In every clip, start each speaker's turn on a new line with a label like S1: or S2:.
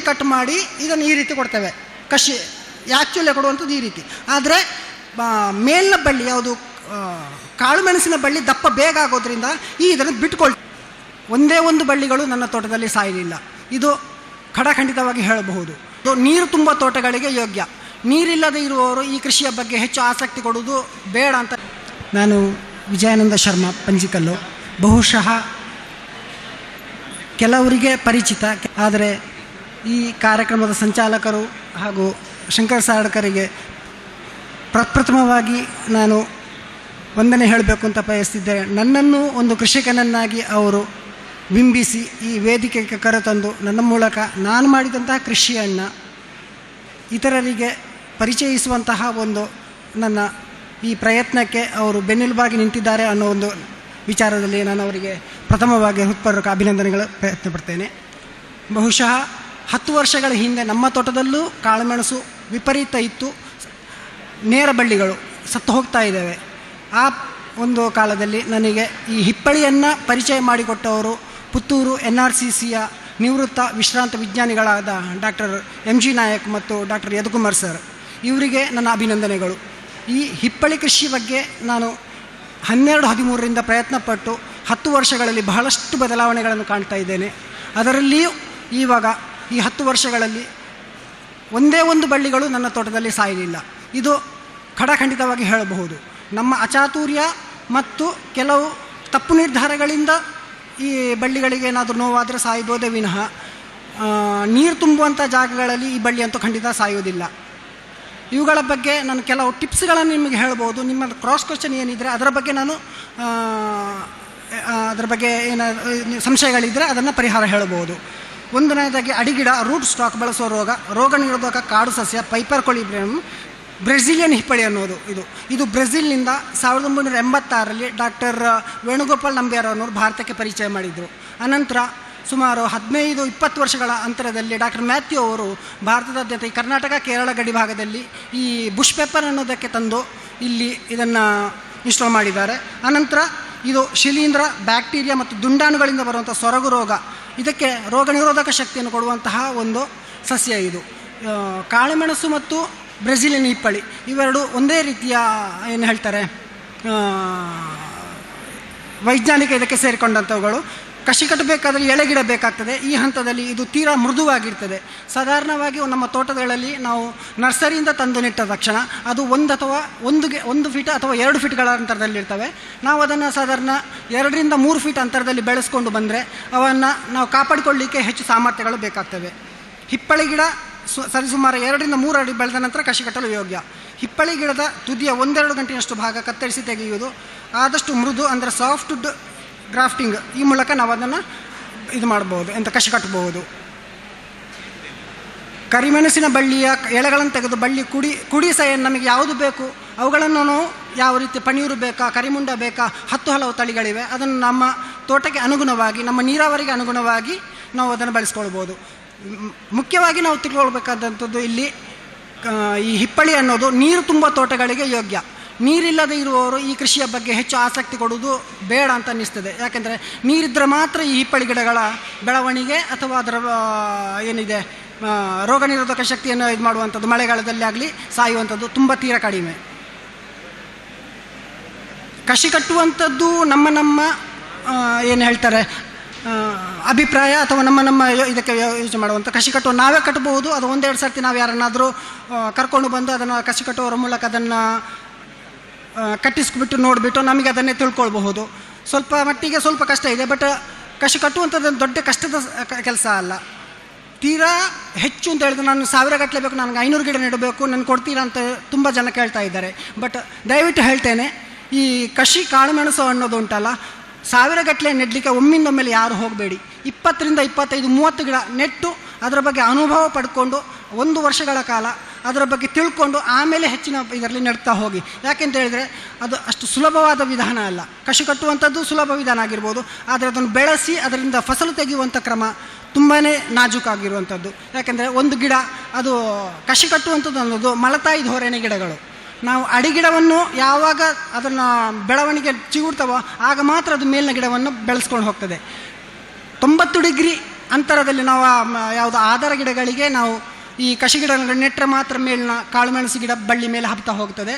S1: ರೀತಿ ಕಟ್ ಮಾಡಿ ಇದನ್ನು ಈ ರೀತಿ ಕೊಡ್ತೇವೆ. ಕಷಿ ಆ್ಯಕ್ಚುಲಿ ಕೊಡುವಂಥದ್ದು ಈ ರೀತಿ. ಆದರೆ ಮೇಲಿನ ಬಳ್ಳಿ, ಯಾವುದು ಕಾಳು ಮೆಣಸಿನ ಬಳ್ಳಿ ದಪ್ಪ ಬೇಗ ಆಗೋದ್ರಿಂದ ಈ ಇದನ್ನು ಬಿಟ್ಕೊಳ್ತೀವಿ ಒಂದೇ ಒಂದು ಬಳ್ಳಿಗಳು ನನ್ನ ತೋಟದಲ್ಲಿ ಸಾಯಲಿಲ್ಲ. ಇದು ಖಡಖಂಡಿತವಾಗಿ ಹೇಳಬಹುದು. ನೀರು ತುಂಬ ತೋಟಗಳಿಗೆ ಯೋಗ್ಯ. ನೀರಿಲ್ಲದೆ ಇರುವವರು ಈ ಕೃಷಿಯ ಬಗ್ಗೆ ಹೆಚ್ಚು ಆಸಕ್ತಿ ಕೊಡುವುದು ಬೇಡ ಅಂತ. ನಾನು ವಿಜಯಾನಂದ ಶರ್ಮಾ, ಪಂಜಿಕಲ್ಲು. ಬಹುಶಃ ಕೆಲವರಿಗೆ ಪರಿಚಿತ, ಆದರೆ ಈ ಕಾರ್ಯಕ್ರಮದ ಸಂಚಾಲಕರು ಹಾಗೂ ಶಂಕರ್ ಸಾಡ್ಕರಿಗೆ ಪ್ರಪ್ರಥಮವಾಗಿ ನಾನು ವಂದನೆ ಹೇಳಬೇಕು ಅಂತ ಬಯಸ್ತಿದ್ದೇನೆ. ನನ್ನನ್ನು ಒಂದು ಕೃಷಿಕನನ್ನಾಗಿ ಅವರು ಬಿಂಬಿಸಿ ಈ ವೇದಿಕೆಗೆ ಕರೆತಂದು ನನ್ನ ಮೂಲಕ ನಾನು ಮಾಡಿದಂತಹ ಕೃಷಿಯನ್ನು ಇತರರಿಗೆ ಪರಿಚಯಿಸುವಂತಹ ಒಂದು ನನ್ನ ಈ ಪ್ರಯತ್ನಕ್ಕೆ ಅವರು ಬೆನ್ನೆಲುಬಾಗಿ ನಿಂತಿದ್ದಾರೆ ಅನ್ನೋ ಒಂದು ವಿಚಾರದಲ್ಲಿ ನಾನು ಅವರಿಗೆ ಪ್ರಥಮವಾಗಿ ಹೃತ್ಪೂರ್ವಕ ಅಭಿನಂದನೆಗಳು ಪ್ರಯತ್ನ ಪಡ್ತೇನೆ. ಬಹುಶಃ ಹತ್ತು ವರ್ಷಗಳ ಹಿಂದೆ ನಮ್ಮ ತೋಟದಲ್ಲೂ ಕಾಳುಮೆಣಸು ವಿಪರೀತ ಇತ್ತು. ನೇರ ಬಳ್ಳಿಗಳು ಸತ್ತು ಹೋಗ್ತಾ ಇದ್ದಾವೆ. ಆ ಒಂದು ಕಾಲದಲ್ಲಿ ನನಗೆ ಈ ಹಿಪ್ಪಳಿಯನ್ನು ಪರಿಚಯ ಮಾಡಿಕೊಟ್ಟವರು ಪುತ್ತೂರು ಎನ್ ಆರ್ ಸಿ ಸಿಯ ನಿವೃತ್ತ ವಿಶ್ರಾಂತ ವಿಜ್ಞಾನಿಗಳಾದ ಡಾಕ್ಟರ್ ಎಂ ಜಿ ನಾಯಕ್ ಮತ್ತು ಡಾಕ್ಟರ್ ಯದುಕುಮಾರ್ ಸರ್. ಇವರಿಗೆ ನನ್ನ ಅಭಿನಂದನೆಗಳು. ಈ ಹಿಪ್ಪಳಿ ಕೃಷಿ ಬಗ್ಗೆ ನಾನು ಹನ್ನೆರಡು ಹದಿಮೂರರಿಂದ ಪ್ರಯತ್ನಪಟ್ಟು ಹತ್ತು ವರ್ಷಗಳಲ್ಲಿ ಬಹಳಷ್ಟು ಬದಲಾವಣೆಗಳನ್ನು ಕಾಣ್ತಾ ಇದ್ದೇನೆ. ಅದರಲ್ಲಿಯೂ ಇವಾಗ ಈ ಹತ್ತು ವರ್ಷಗಳಲ್ಲಿ ಒಂದೇ ಒಂದು ಬಳ್ಳಿಗಳು ನನ್ನ ತೋಟದಲ್ಲಿ ಸಾಯಲಿಲ್ಲ. ಇದು ಖಡಖಂಡಿತವಾಗಿ ಹೇಳಬಹುದು. ನಮ್ಮ ಅಚಾತುರ್ಯ ಮತ್ತು ಕೆಲವು ತಪ್ಪು ನಿರ್ಧಾರಗಳಿಂದ ಈ ಬಳ್ಳಿಗಳಿಗೆ ಏನಾದರೂ ನೋವಾದರೆ ಸಾಯ್ಬೋದೇ ವಿನಃ ನೀರು ತುಂಬುವಂಥ ಜಾಗಗಳಲ್ಲಿ ಈ ಬಳ್ಳಿ ಅಂತೂ ಖಂಡಿತ ಸಾಯೋದಿಲ್ಲ. ಇವುಗಳ ಬಗ್ಗೆ ನಾನು ಕೆಲವು ಟಿಪ್ಸ್ಗಳನ್ನು ನಿಮಗೆ ಹೇಳ್ಬೋದು ನಿಮ್ಮ ಕ್ರಾಸ್ ಕ್ವಶನ್ ಏನಿದ್ರೆ ಅದರ ಬಗ್ಗೆ ನಾನು ಅದರ ಬಗ್ಗೆ ಏನಾದರೂ ಸಂಶಯಗಳಿದ್ದರೆ ಅದನ್ನು ಪರಿಹಾರ ಹೇಳ್ಬೋದು ಒಂದನೇದಾಗಿ ಅಡಿಗಿಡ ರೂಟ್ ಸ್ಟಾಕ್ ಬಳಸುವ ರೋಗ ರೋಗ ನಿರೋಧಕ ಕಾಡು ಸಸ್ಯ ಪೈಪರ್ ಕೊಳಿಬ್ರಿಯಂ ಬ್ರೆಜಿಲಿಯನ್ ಹಿಪ್ಪಳಿ ಅನ್ನೋದು ಇದು. ಇದು ಬ್ರೆಜಿಲ್ನಿಂದ ಸಾವಿರದ ಒಂಬೈನೂರ ಎಂಬತ್ತಾರರಲ್ಲಿ ಡಾಕ್ಟರ್ ವೇಣುಗೋಪಾಲ್ ನಂಬಿಯಾರ್ ಅನ್ನೋರು ಭಾರತಕ್ಕೆ ಪರಿಚಯ ಮಾಡಿದರು. ಅನಂತರ ಸುಮಾರು ಹದಿನೈದು, ಇಪ್ಪತ್ತು ವರ್ಷಗಳ ಅಂತರದಲ್ಲಿ ಡಾಕ್ಟರ್ ಮ್ಯಾಥ್ಯೂ ಅವರು ಭಾರತದಾದ್ಯಂತ ಈ ಕರ್ನಾಟಕ, ಕೇರಳ ಗಡಿ ಭಾಗದಲ್ಲಿ ಈ ಬುಷ್ ಪೇಪರ್ ಅನ್ನೋದಕ್ಕೆ ತಂದು ಇಲ್ಲಿ ಇದನ್ನು ಇನ್ಸ್ಟಾಲ್ ಮಾಡಿದ್ದಾರೆ. ಅನಂತರ ಇದು ಶಿಲೀಂಧ್ರ, ಬ್ಯಾಕ್ಟೀರಿಯಾ ಮತ್ತು ದುಂಡಾಣುಗಳಿಂದ ಬರುವಂಥ ಸೊರಗು ರೋಗ. ಇದಕ್ಕೆ ರೋಗ ನಿರೋಧಕ ಶಕ್ತಿಯನ್ನು ಕೊಡುವಂತಹ ಒಂದು ಸಸ್ಯ ಇದು. ಕಾಳುಮೆಣಸು ಮತ್ತು ಬ್ರೆಜಿಲಿಯನ್ ಹಿಪ್ಪಳಿ ಇವೆರಡು ಒಂದೇ ರೀತಿಯ, ಏನು ಹೇಳ್ತಾರೆ ವೈಜ್ಞಾನಿಕ ಇದಕ್ಕೆ ಸೇರಿಕೊಂಡಂಥವುಗಳು. ಕಸಿ ಕಟ್ಟಬೇಕಾದ್ರೆ ಎಳೆಗಿಡ ಬೇಕಾಗ್ತದೆ. ಈ ಹಂತದಲ್ಲಿ ಇದು ತೀರಾ ಮೃದುವಾಗಿರ್ತದೆ. ಸಾಧಾರಣವಾಗಿ ನಮ್ಮ ತೋಟಗಳಲ್ಲಿ ನಾವು ನರ್ಸರಿಯಿಂದ ತಂದು ನೆಟ್ಟ ತಕ್ಷಣ ಅದು ಒಂದು ಅಥವಾ ಒಂದು ಒಂದು ಫೀಟ್ ಅಥವಾ ಎರಡು ಫೀಟ್ಗಳ ಅಂತರದಲ್ಲಿರ್ತವೆ. ನಾವು ಅದನ್ನು ಸಾಧಾರಣ ಎರಡರಿಂದ ಮೂರು ಫೀಟ್ ಅಂತರದಲ್ಲಿ ಬೆಳೆಸ್ಕೊಂಡು ಬಂದರೆ ಅವನ್ನು ನಾವು ಕಾಪಾಡಿಕೊಳ್ಳಲಿಕ್ಕೆ ಹೆಚ್ಚು ಸಾಮರ್ಥ್ಯಗಳು ಬೇಕಾಗ್ತವೆ. ಹಿಪ್ಪಳಿ ಗಿಡ ಸು, ಸರಿಸುಮಾರು ಎರಡರಿಂದ ಮೂರು ಅಡಿ ಬೆಳೆದ ನಂತರ ಕಸಿ ಕಟ್ಟಲು ಯೋಗ್ಯ. ಹಿಪ್ಪಳಿ ಗಿಡದ ತುದಿಯ ಒಂದೆರಡು ಗಂಟೆಯಷ್ಟು ಭಾಗ ಕತ್ತರಿಸಿ ತೆಗೆಯುವುದು ಆದಷ್ಟು ಮೃದು ಅಂದರೆ ಸಾಫ್ಟ್ ಗ್ರಾಫ್ಟಿಂಗ್ ಈ ಮೂಲಕ ನಾವು ಅದನ್ನು ಇದು ಮಾಡ್ಬೋದು ಎಂತ ಕಸಿ ಕಟ್ಟಬಹುದು ಕರಿಮೆಣಸಿನ ಬಳ್ಳಿಯ ಎಳೆಗಳನ್ನು ತೆಗೆದು ಬಳ್ಳಿ ಕುಡಿ ಕುಡಿ ಸಹ ನಮಗೆ ಯಾವುದು ಬೇಕು, ಅವುಗಳನ್ನು ಯಾವ ರೀತಿ ಪನೀರು ಬೇಕಾ, ಕರಿಮುಂಡ ಬೇಕಾ, ಹತ್ತು ಹಲವು ತಳಿಗಳಿವೆ, ಅದನ್ನು ನಮ್ಮ ತೋಟಕ್ಕೆ ಅನುಗುಣವಾಗಿ, ನಮ್ಮ ನೀರಾವರಿಗೆ ಅನುಗುಣವಾಗಿ ನಾವು ಅದನ್ನು ಬಳಸ್ಕೊಳ್ಬೋದು ಮುಖ್ಯವಾಗಿ ನಾವು ತಿಳ್ಕೊಳ್ಬೇಕಾದಂಥದ್ದು ಇಲ್ಲಿ ಈ ಹಿಪ್ಪಳಿ ಅನ್ನೋದು ನೀರು ತುಂಬ ತೋಟಗಳಿಗೆ ಯೋಗ್ಯ. ನೀರಿಲ್ಲದೆ ಇರುವವರು ಈ ಕೃಷಿಯ ಬಗ್ಗೆ ಹೆಚ್ಚು ಆಸಕ್ತಿ ಕೊಡುವುದು ಬೇಡ ಅಂತ ಅನ್ನಿಸ್ತದೆ. ಯಾಕೆಂದರೆ ನೀರಿದ್ದರೆ ಮಾತ್ರ ಈ ಹಿಪ್ಪಳಿ ಗಿಡಗಳ ಬೆಳವಣಿಗೆ ಅಥವಾ ಅದರ ಏನಿದೆ ರೋಗ ನಿರೋಧಕ ಶಕ್ತಿಯನ್ನು ಇದು ಮಾಡುವಂಥದ್ದು, ಮಳೆಗಾಲದಲ್ಲಿ ಆಗಲಿ ಸಾಯುವಂಥದ್ದು ತುಂಬ ತೀರ ಕಡಿಮೆ. ಕಸಿ ಕಟ್ಟುವಂಥದ್ದು ನಮ್ಮ ನಮ್ಮ ಏನು ಹೇಳ್ತಾರೆ ಅಭಿಪ್ರಾಯ ಅಥವಾ ನಮ್ಮ ನಮ್ಮ ಇದಕ್ಕೆ ಯೋಚನೆ ಮಾಡುವಂಥ ಕಸಿ ಕಟ್ಟುವ ನಾವೇ ಕಟ್ಟಬಹುದು. ಅದು ಒಂದೆರಡು ಸರ್ತಿ ನಾವು ಯಾರನ್ನಾದರೂ ಕರ್ಕೊಂಡು ಬಂದು ಅದನ್ನು ಕಸಿ ಕಟ್ಟುವವರ ಮೂಲಕ ಅದನ್ನು ಕಟ್ಟಿಸ್ಬಿಟ್ಟು ನೋಡಿಬಿಟ್ಟು ನಮಗೆ ಅದನ್ನೇ ತಿಳ್ಕೊಳ್ಬಹುದು. ಸ್ವಲ್ಪ ಮಟ್ಟಿಗೆ ಸ್ವಲ್ಪ ಕಷ್ಟ ಇದೆ ಬಟ್ ಕಸಿ ಕಟ್ಟುವಂಥದ್ದು ದೊಡ್ಡ ಕಷ್ಟದ ಕೆಲಸ ಅಲ್ಲ. ತೀರಾ ಹೆಚ್ಚು ಅಂತ ಹೇಳಿದ್ರೆ ನಾನು ಸಾವಿರ ಗಟ್ಟಲೆ ಬೇಕು, ನನಗೆ ಐನೂರು ಗಿಡ ನೆಡಬೇಕು ನಾನು ಕೊಡ್ತೀರಾ ಅಂತ ತುಂಬ ಜನ ಕೇಳ್ತಾ ಇದ್ದಾರೆ. ಬಟ್ ದಯವಿಟ್ಟು ಹೇಳ್ತೇನೆ, ಈ ಕಷಿ ಕಾಳುಮೆಣಸು ಅನ್ನೋದು ಉಂಟಲ್ಲ, ಸಾವಿರ ಗಟ್ಟಲೆ ನೆಡಲಿಕ್ಕೆ ಒಮ್ಮಿಂದೊಮ್ಮೆಲೆ ಯಾರು ಹೋಗಬೇಡಿ. ಇಪ್ಪತ್ತರಿಂದ ಇಪ್ಪತ್ತೈದು ಮೂವತ್ತು ಗಿಡ ನೆಟ್ಟು, ಅದರ ಬಗ್ಗೆ ಅನುಭವ ಪಡ್ಕೊಂಡು ಒಂದು ವರ್ಷಗಳ ಕಾಲ ಅದರ ಬಗ್ಗೆ ತಿಳ್ಕೊಂಡು ಆಮೇಲೆ ಹೆಚ್ಚಿನ ಇದರಲ್ಲಿ ನಡ್ತಾ ಹೋಗಿ. ಯಾಕೆಂತ ಹೇಳಿದರೆ ಅದು ಅಷ್ಟು ಸುಲಭವಾದ ವಿಧಾನ ಅಲ್ಲ. ಕಸಿ ಕಟ್ಟುವಂಥದ್ದು ಸುಲಭ ವಿಧಾನ ಆಗಿರ್ಬೋದು. ಆದರೆ ಅದನ್ನು ಬೆಳೆಸಿ ಅದರಿಂದ ಫಸಲು ತೆಗೆಯುವಂಥ ಕ್ರಮ ತುಂಬಾ ನಾಜೂಕಾಗಿರುವಂಥದ್ದು ಯಾಕೆಂದರೆ ಒಂದು ಗಿಡ, ಅದು ಕಸಿ ಕಟ್ಟುವಂಥದ್ದು ಅನ್ನೋದು ಮಲತಾಯಿ ಧೋರಣೆ ಗಿಡಗಳು. ನಾವು ಅಡಿಗಿಡವನ್ನು ಯಾವಾಗ ಅದನ್ನು ಬೆಳವಣಿಗೆ ಚಿಗುಡ್ತವೋ ಆಗ ಮಾತ್ರ ಅದು ಮೇಲಿನ ಗಿಡವನ್ನು ಬೆಳೆಸ್ಕೊಂಡು ಹೋಗ್ತದೆ. ತೊಂಬತ್ತು ಡಿಗ್ರಿ ಅಂತರದಲ್ಲಿ ನಾವು ಯಾವುದು ಆಧಾರ ಗಿಡಗಳಿಗೆ ನಾವು ಈ ಕಷಿ ಗಿಡಗಳನ್ನು ನೆಟ್ಟರೆ ಮಾತ್ರ ಮೇಲಿನ ಕಾಳುಮೆಣಸು ಗಿಡ ಬಳ್ಳಿ ಮೇಲೆ ಹಬ್ತಾ ಹೋಗ್ತದೆ.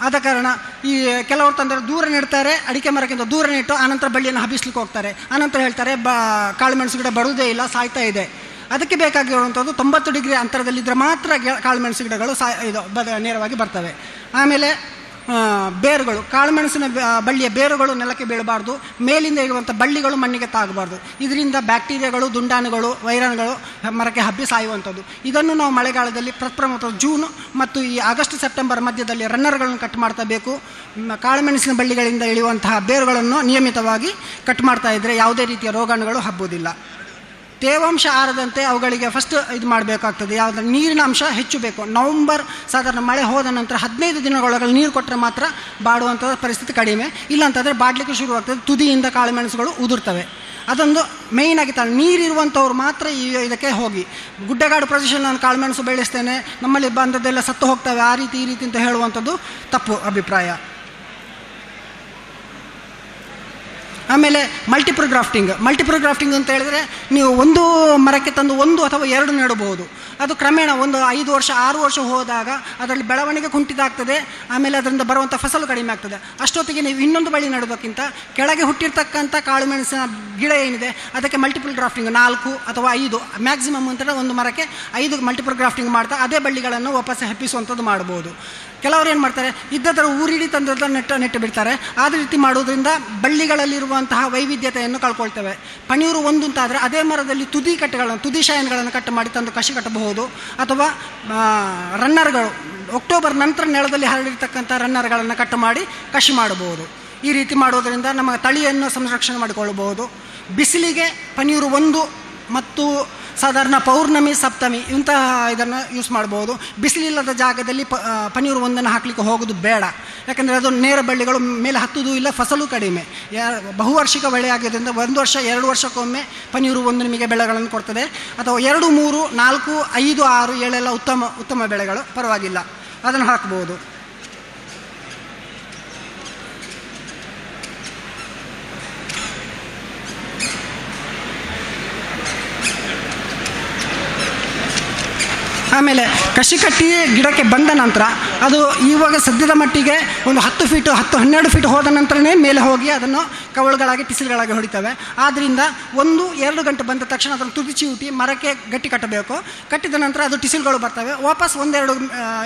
S1: ಆದ ಕಾರಣ ಈ ಕೆಲವರು ತಂದರೆ ದೂರ ನೆಡ್ತಾರೆ, ಅಡಿಕೆ ಮರಕ್ಕಿಂತ ದೂರ ನೆಟ್ಟು ಆನಂತರ ಬಳ್ಳಿಯನ್ನು ಹಬ್ಬಿಸ್ಲಿಕ್ಕೆ ಹೋಗ್ತಾರೆ. ಆನಂತರ ಹೇಳ್ತಾರೆ, ಬ ಕಾಳುಮೆಣಸು ಗಿಡ ಬರುವುದೇ ಇಲ್ಲ, ಸಾಯ್ತಾ ಇದೆ. ಅದಕ್ಕೆ ಬೇಕಾಗಿರುವಂಥದ್ದು ತೊಂಬತ್ತು ಡಿಗ್ರಿ ಅಂತರದಲ್ಲಿದ್ದರೆ ಮಾತ್ರ ಕಾಳುಮೆಣಸು ಗಿಡಗಳು ಸಾ, ಇದು ಬದ, ನೇರವಾಗಿ ಬರ್ತವೆ. ಆಮೇಲೆ ಬೇರುಗಳು, ಕಾಳುಮೆಣಸಿನ ಬಳ್ಳಿಯ ಬೇರುಗಳು ನೆಲಕ್ಕೆ ಬೀಳಬಾರ್ದು, ಮೇಲಿಂದ ಇರುವಂಥ ಬಳ್ಳಿಗಳು ಮಣ್ಣಿಗೆ ತಾಗಬಾರ್ದು. ಇದರಿಂದ ಬ್ಯಾಕ್ಟೀರಿಯಾಗಳು, ದುಂಡಾಣುಗಳು, ವೈರಾಣುಗಳು ಮರಕ್ಕೆ ಹಬ್ಬಿ ಸಾಯುವಂಥದ್ದು. ಇದನ್ನು ನಾವು ಮಳೆಗಾಲದಲ್ಲಿ ಪ್ರಪ್ರಮತ ಜೂನ್ ಮತ್ತು ಈ ಆಗಸ್ಟ್, ಸೆಪ್ಟೆಂಬರ್ ಮಧ್ಯದಲ್ಲಿ ರನ್ನರ್ಗಳನ್ನು ಕಟ್ ಮಾಡ್ತಾ ಬೇಕು. ಕಾಳುಮೆಣಸಿನ ಬಳ್ಳಿಗಳಿಂದ ಇಳಿಯುವಂತಹ ಬೇರುಗಳನ್ನು ನಿಯಮಿತವಾಗಿ ಕಟ್ ಮಾಡ್ತಾ ಇದ್ದರೆ ಯಾವುದೇ ರೀತಿಯ ರೋಗಾಣುಗಳು ಹಬ್ಬುವುದಿಲ್ಲ. ತೇವಾಂಶ ಆರದಂತೆ ಅವುಗಳಿಗೆ ಫಸ್ಟ್ ಇದು ಮಾಡಬೇಕಾಗ್ತದೆ. ಯಾವುದು? ನೀರಿನ ಅಂಶ ಹೆಚ್ಚು ಬೇಕು. ನವಂಬರ್ ಸಾಧಾರಣ ಮಳೆ ಹೋದ ನಂತರ ಹದಿನೈದು ದಿನಗಳೊಳಗೆ ನೀರು ಕೊಟ್ಟರೆ ಮಾತ್ರ ಬಾಡುವಂಥ ಪರಿಸ್ಥಿತಿ ಕಡಿಮೆ. ಇಲ್ಲಾಂತಂದರೆ ಬಾಡಲಿಕ್ಕೆ ಶುರುವಾಗ್ತದೆ. ತುದಿಯಿಂದ ಕಾಳುಮೆಣಸುಗಳು ಉದುರ್ತವೆ. ಅದೊಂದು ಮೇಯ್ನಾಗಿ ತ ನೀರಿರುವಂಥವ್ರು ಮಾತ್ರ ಈ ಇದಕ್ಕೆ ಹೋಗಿ. ಗುಡ್ಡಗಾಡು ಪ್ರದೇಶದಲ್ಲಿ ನಾನು ಕಾಳುಮೆಣಸು ಬೆಳೆಸ್ತೇನೆ. ನಮ್ಮಲ್ಲಿ ಬಂದದ್ದೆಲ್ಲ ಸತ್ತು ಹೋಗ್ತವೆ. ಆ ರೀತಿ, ಈ ರೀತಿ ಅಂತ ಹೇಳುವಂಥದ್ದು ತಪ್ಪು ಅಭಿಪ್ರಾಯ. ಆಮೇಲೆ ಮಲ್ಟಿಪ್ರೋಗ್ರಾಫ್ಟಿಂಗ್ ಗ್ರಾಫ್ಟಿಂಗ್ ಮಲ್ಟಿಪಲ್ ಗ್ರಾಫ್ಟಿಂಗ್ ಅಂತ ಹೇಳಿದ್ರೆ ನೀವು ಒಂದು ಮರಕ್ಕೆ ತಂದು ಒಂದು ಅಥವಾ ಎರಡು ನೆಡಬಹುದು. ಅದು ಕ್ರಮೇಣ ಒಂದು ಐದು ವರ್ಷ, ಆರು ವರ್ಷ ಹೋದಾಗ ಅದರಲ್ಲಿ ಬೆಳವಣಿಗೆ ಕುಂಠಿತ ಆಗ್ತದೆ ಆಮೇಲೆ ಅದರಿಂದ ಬರುವಂಥ ಫಸಲು ಕಡಿಮೆ ಆಗ್ತದೆ. ಅಷ್ಟೊತ್ತಿಗೆ ನೀವು ಇನ್ನೊಂದು ಬಳಿ ನೆಡೋದಕ್ಕಿಂತ ಕೆಳಗೆ ಹುಟ್ಟಿರ್ತಕ್ಕಂಥ ಕಾಳುಮೆಣಸಿನ ಗಿಡ ಏನಿದೆ, ಅದಕ್ಕೆ ಮಲ್ಟಿಪಲ್ ಗ್ರಾಫ್ಟಿಂಗ್ ನಾಲ್ಕು ಅಥವಾ ಐದು ಮ್ಯಾಕ್ಸಿಮಮ್ ಅಂತ ಒಂದು ಮರಕ್ಕೆ ಐದು ಮಲ್ಟಿಪಲ್ ಗ್ರಾಫ್ಟಿಂಗ್ ಮಾಡ್ತಾ ಅದೇ ಬಳ್ಳಿಗಳನ್ನು ವಾಪಸ್ ಹೆಪ್ಪಿಸುವಂಥದ್ದು ಮಾಡ್ಬೋದು. ಕೆಲವರು ಏನು ಮಾಡ್ತಾರೆ ಇದ್ದದರ ಊರಿಡಿ ತಂದದ ನೆಟ್ಟ, ನೆಟ್ಟು ಬಿಡ್ತಾರೆ. ಆ ರೀತಿ ಮಾಡೋದ್ರಿಂದ ಬಳ್ಳಿಗಳಲ್ಲಿರುವಂತಹ ವೈವಿಧ್ಯತೆಯನ್ನು ಕಳ್ಕೊಳ್ತೇವೆ. ಪಣಿಯೂರು ಒಂದು ಅಂತಾದರೆ ಅದೇ ಮರದಲ್ಲಿ ತುದಿ ಕಟ್ಟೆಗಳನ್ನು, ತುದಿ ಶಾಯನ್ಗಳನ್ನು ಕಟ್ ಮಾಡಿ ತಂದು ಕಸಿ ಕಟ್ಟಬಹುದು. ಅಥವಾ ರನ್ನರ್ಗಳು ಅಕ್ಟೋಬರ್ ನಂತರ ನೆಲದಲ್ಲಿ ಹರಡಿರ್ತಕ್ಕಂಥ ರನ್ನರ್ಗಳನ್ನು ಕಟ್ ಮಾಡಿ ಕಸಿ ಮಾಡಬಹುದು. ಈ ರೀತಿ ಮಾಡೋದರಿಂದ ನಮ್ಮ ತಳಿಯನ್ನು ಸಂರಕ್ಷಣೆ ಮಾಡಿಕೊಳ್ಳಬಹುದು. ಬಿಸಿಲಿಗೆ ಪನೀರು ಒಂದು ಮತ್ತು ಸಾಧಾರಣ ಪೌರ್ಣಮಿ, ಸಪ್ತಮಿ ಇಂತಹ ಇದನ್ನು ಯೂಸ್ ಮಾಡ್ಬೋದು. ಬಿಸಿಲಿಲ್ಲದ ಜಾಗದಲ್ಲಿ ಪ ಪನೀರು ಒಂದನ್ನು ಹಾಕಲಿಕ್ಕೆ ಹೋಗೋದು ಬೇಡ. ಯಾಕಂದರೆ ಅದು ನೇರ ಬಳ್ಳಿಗಳು ಮೇಲೆ ಹತ್ತುದು ಇಲ್ಲ, ಫಸಲು ಕಡಿಮೆ. ಬಹುವಾರ್ಷಿಕ ಬೆಳೆ ಆಗಿದ್ದರಿಂದ ಒಂದು ವರ್ಷ, ಎರಡು ವರ್ಷಕ್ಕೊಮ್ಮೆ ಪನೀರು ಒಂದು ನಿಮಗೆ ಬೆಳೆಗಳನ್ನು ಕೊಡ್ತದೆ. ಅಥವಾ ಎರಡು, ಮೂರು, ನಾಲ್ಕು, ಐದು, ಆರು, ಏಳೆಲ್ಲ ಉತ್ತಮ ಉತ್ತಮ ಬೆಳೆಗಳು ಪರವಾಗಿಲ್ಲ. ಅದನ್ನು ಹಾಕ್ಬೋದು. ಆಮೇಲೆ ಕಸಿ ಕಟ್ಟಿ ಗಿಡಕ್ಕೆ ಬಂದ ನಂತರ ಅದು ಇವಾಗ ಸದ್ಯದ ಮಟ್ಟಿಗೆ ಒಂದು ಹತ್ತು ಫೀಟು ಹತ್ತು ಹನ್ನೆರಡು ಫೀಟ್ ಹೋದ ನಂತರನೇ ಮೇಲೆ ಹೋಗಿ ಅದನ್ನು ಕವಳುಗಳಾಗಿ ಟಿಸಿಲ್ಗಳಾಗಿ ಹೊಡಿತವೆ. ಆದ್ದರಿಂದ ಒಂದು, ಎರಡು ಗಂಟೆ ಬಂದ ತಕ್ಷಣ ಅದನ್ನು ತುದಿಚಿ ಉಟಿ ಮರಕ್ಕೆ ಗಟ್ಟಿ ಕಟ್ಟಬೇಕು. ಕಟ್ಟಿದ ನಂತರ ಅದು ಟಿಸಿಲ್ಗಳು ಬರ್ತವೆ. ವಾಪಸ್ ಒಂದೆರಡು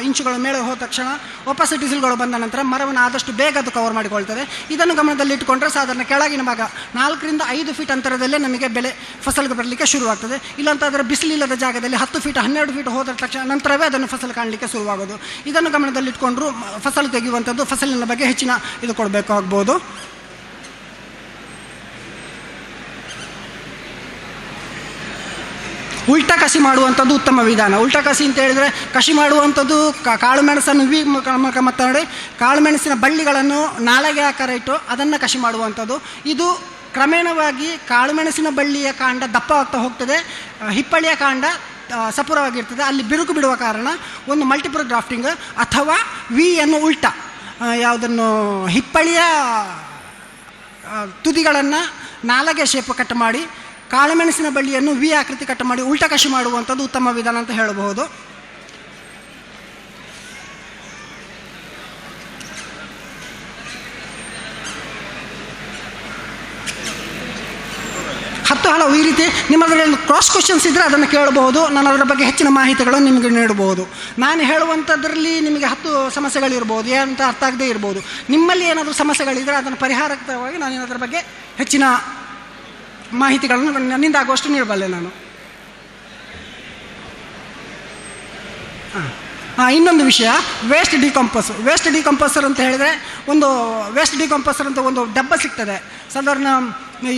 S1: ಇಂಚುಗಳ ಮೇಲೆ ಹೋದ ತಕ್ಷಣ ವಾಪಸ್ ಟಿಸಿಲ್ಗಳು ಬಂದ ನಂತರ ಮರವನ್ನು ಆದಷ್ಟು ಬೇಗ ಅದು ಕವರ್ ಮಾಡಿಕೊಳ್ತದೆ. ಇದನ್ನು ಗಮನದಲ್ಲಿ ಇಟ್ಟುಕೊಂಡ್ರೆ ಸಾಧಾರಣ ಕೆಳಗಿನ ಭಾಗ ನಾಲ್ಕರಿಂದ ಐದು ಫೀಟ್ ಅಂತರದಲ್ಲೇ ನಮಗೆ ಬೆಳೆ, ಫಸಲು ಬರಲಿಕ್ಕೆ ಶುರುವಾಗ್ತದೆ. ಇಲ್ಲಂತಾದರೆ ಬಿಸಿಲಿಲ್ಲದ ಜಾಗದಲ್ಲಿ ಹತ್ತು ಫೀಟ್, ಹನ್ನೆರಡು ಫೀಟ್ ಹೋದ ತಕ್ಷಣ ನಂತರವೇ ಅದನ್ನು ಫಸಲು ಕಾಣಲಿಕ್ಕೆ ಶುರುವಾಗೋದು. ಇದನ್ನು ಗಮನದಲ್ಲಿಟ್ಕೊಂಡ್ರು ಮ- ಫಸಲು ತೆಗೆಯುವಂಥದ್ದು, ಫಸಲಿನ ಬಗ್ಗೆ ಹೆಚ್ಚಿನ ಇದು ಕೊಡಬೇಕು ಆಗ್ಬೋದು ಉಲ್ಟಾ ಕಸಿ ಮಾಡುವಂಥದ್ದು ಉತ್ತಮ ವಿಧಾನ. ಉಲ್ಟಾ ಕಸಿ ಅಂತ ಹೇಳಿದರೆ ಕಸಿ ಮಾಡುವಂಥದ್ದು ಕಾಳು ಮೆಣಸನ್ನು ವಿ ಮಾತಾಡಿ ಕಾಳು ಮೆಣಸಿನ ಬಳ್ಳಿಗಳನ್ನು ನಾಳೆಗೆ ಆಕಾರ ಇಟ್ಟು ಅದನ್ನು ಕಸಿ ಮಾಡುವಂಥದ್ದು. ಇದು ಕ್ರಮೇಣವಾಗಿ ಕಾಳುಮೆಣಸಿನ ಬಳ್ಳಿಯ ಕಾಂಡ ದಪ್ಪವಾಗ್ತಾ ಹೋಗ್ತದೆ. ಹಿಪ್ಪಳಿಯ ಕಾಂಡ ಸಪುರವಾಗಿರ್ತದೆ. ಅಲ್ಲಿ ಬಿರುಕು ಬಿಡುವ ಕಾರಣ ಒಂದು ಮಲ್ಟಿಪಲ್ ಗ್ರಾಫ್ಟಿಂಗ್ ಅಥವಾ ವಿಯನ್ನು ಉಲ್ಟಾ. ಆ, ಯಾವುದನ್ನು? ಹಿಪ್ಪಳಿಯ ತುದಿಗಳನ್ನು ನಾಲಗೆ ಶೇಪ್ ಕಟ್ ಮಾಡಿ ಕಾಳುಮೆಣಸಿನ ಬಳ್ಳಿಯನ್ನು ವಿ ಆಕೃತಿ ಕಟ್ ಮಾಡಿ ಉಲ್ಟಾ ಕಷಿ ಮಾಡುವಂಥದ್ದು ಉತ್ತಮ ವಿಧಾನ ಅಂತ ಹೇಳಬಹುದು. ಹತ್ತು ಹಲವು ಈ ರೀತಿ ನಿಮ್ಮದರಲ್ಲಿ ಕ್ರಾಸ್ ಕ್ವಶನ್ಸ್ ಇದ್ದರೆ ಅದನ್ನು ಕೇಳಬಹುದು. ನಾನು ಅದರ ಬಗ್ಗೆ ಹೆಚ್ಚಿನ ಮಾಹಿತಿಗಳನ್ನು ನಿಮಗೆ ನೀಡಬಹುದು. ನಾನು ಹೇಳುವಂಥದ್ರಲ್ಲಿ ನಿಮಗೆ ಹತ್ತು ಸಮಸ್ಯೆಗಳಿರ್ಬೋದು, ಏನಂತ ಅರ್ಥ ಆಗದೇ ಇರ್ಬೋದು. ನಿಮ್ಮಲ್ಲಿ ಏನಾದರೂ ಸಮಸ್ಯೆಗಳಿದ್ದರೆ ಅದನ್ನು ಪರಿಹಾರಕವಾಗಿ ನಾನು ಅದರ ಬಗ್ಗೆ ಹೆಚ್ಚಿನ ಮಾಹಿತಿಗಳನ್ನು ನನ್ನಿಂದ ಆಗುವಷ್ಟು ನೀಡಬಲ್ಲೆ ನಾನು. ಹಾಂ. ಇನ್ನೊಂದು ವಿಷಯ ವೇಸ್ಟ್ ಡಿಕಂಪೋಸ್ ವೇಸ್ಟ್ ಡಿಕಂಪೋಸರ್ ಅಂತ ಹೇಳಿದರೆ ಒಂದು ವೇಸ್ಟ್ ಡಿಕಂಪೋಸರ್ ಅಂತ ಒಂದು ಡಬ್ಬ ಸಿಗ್ತದೆ. ಸಾಧಾರಣ ಈ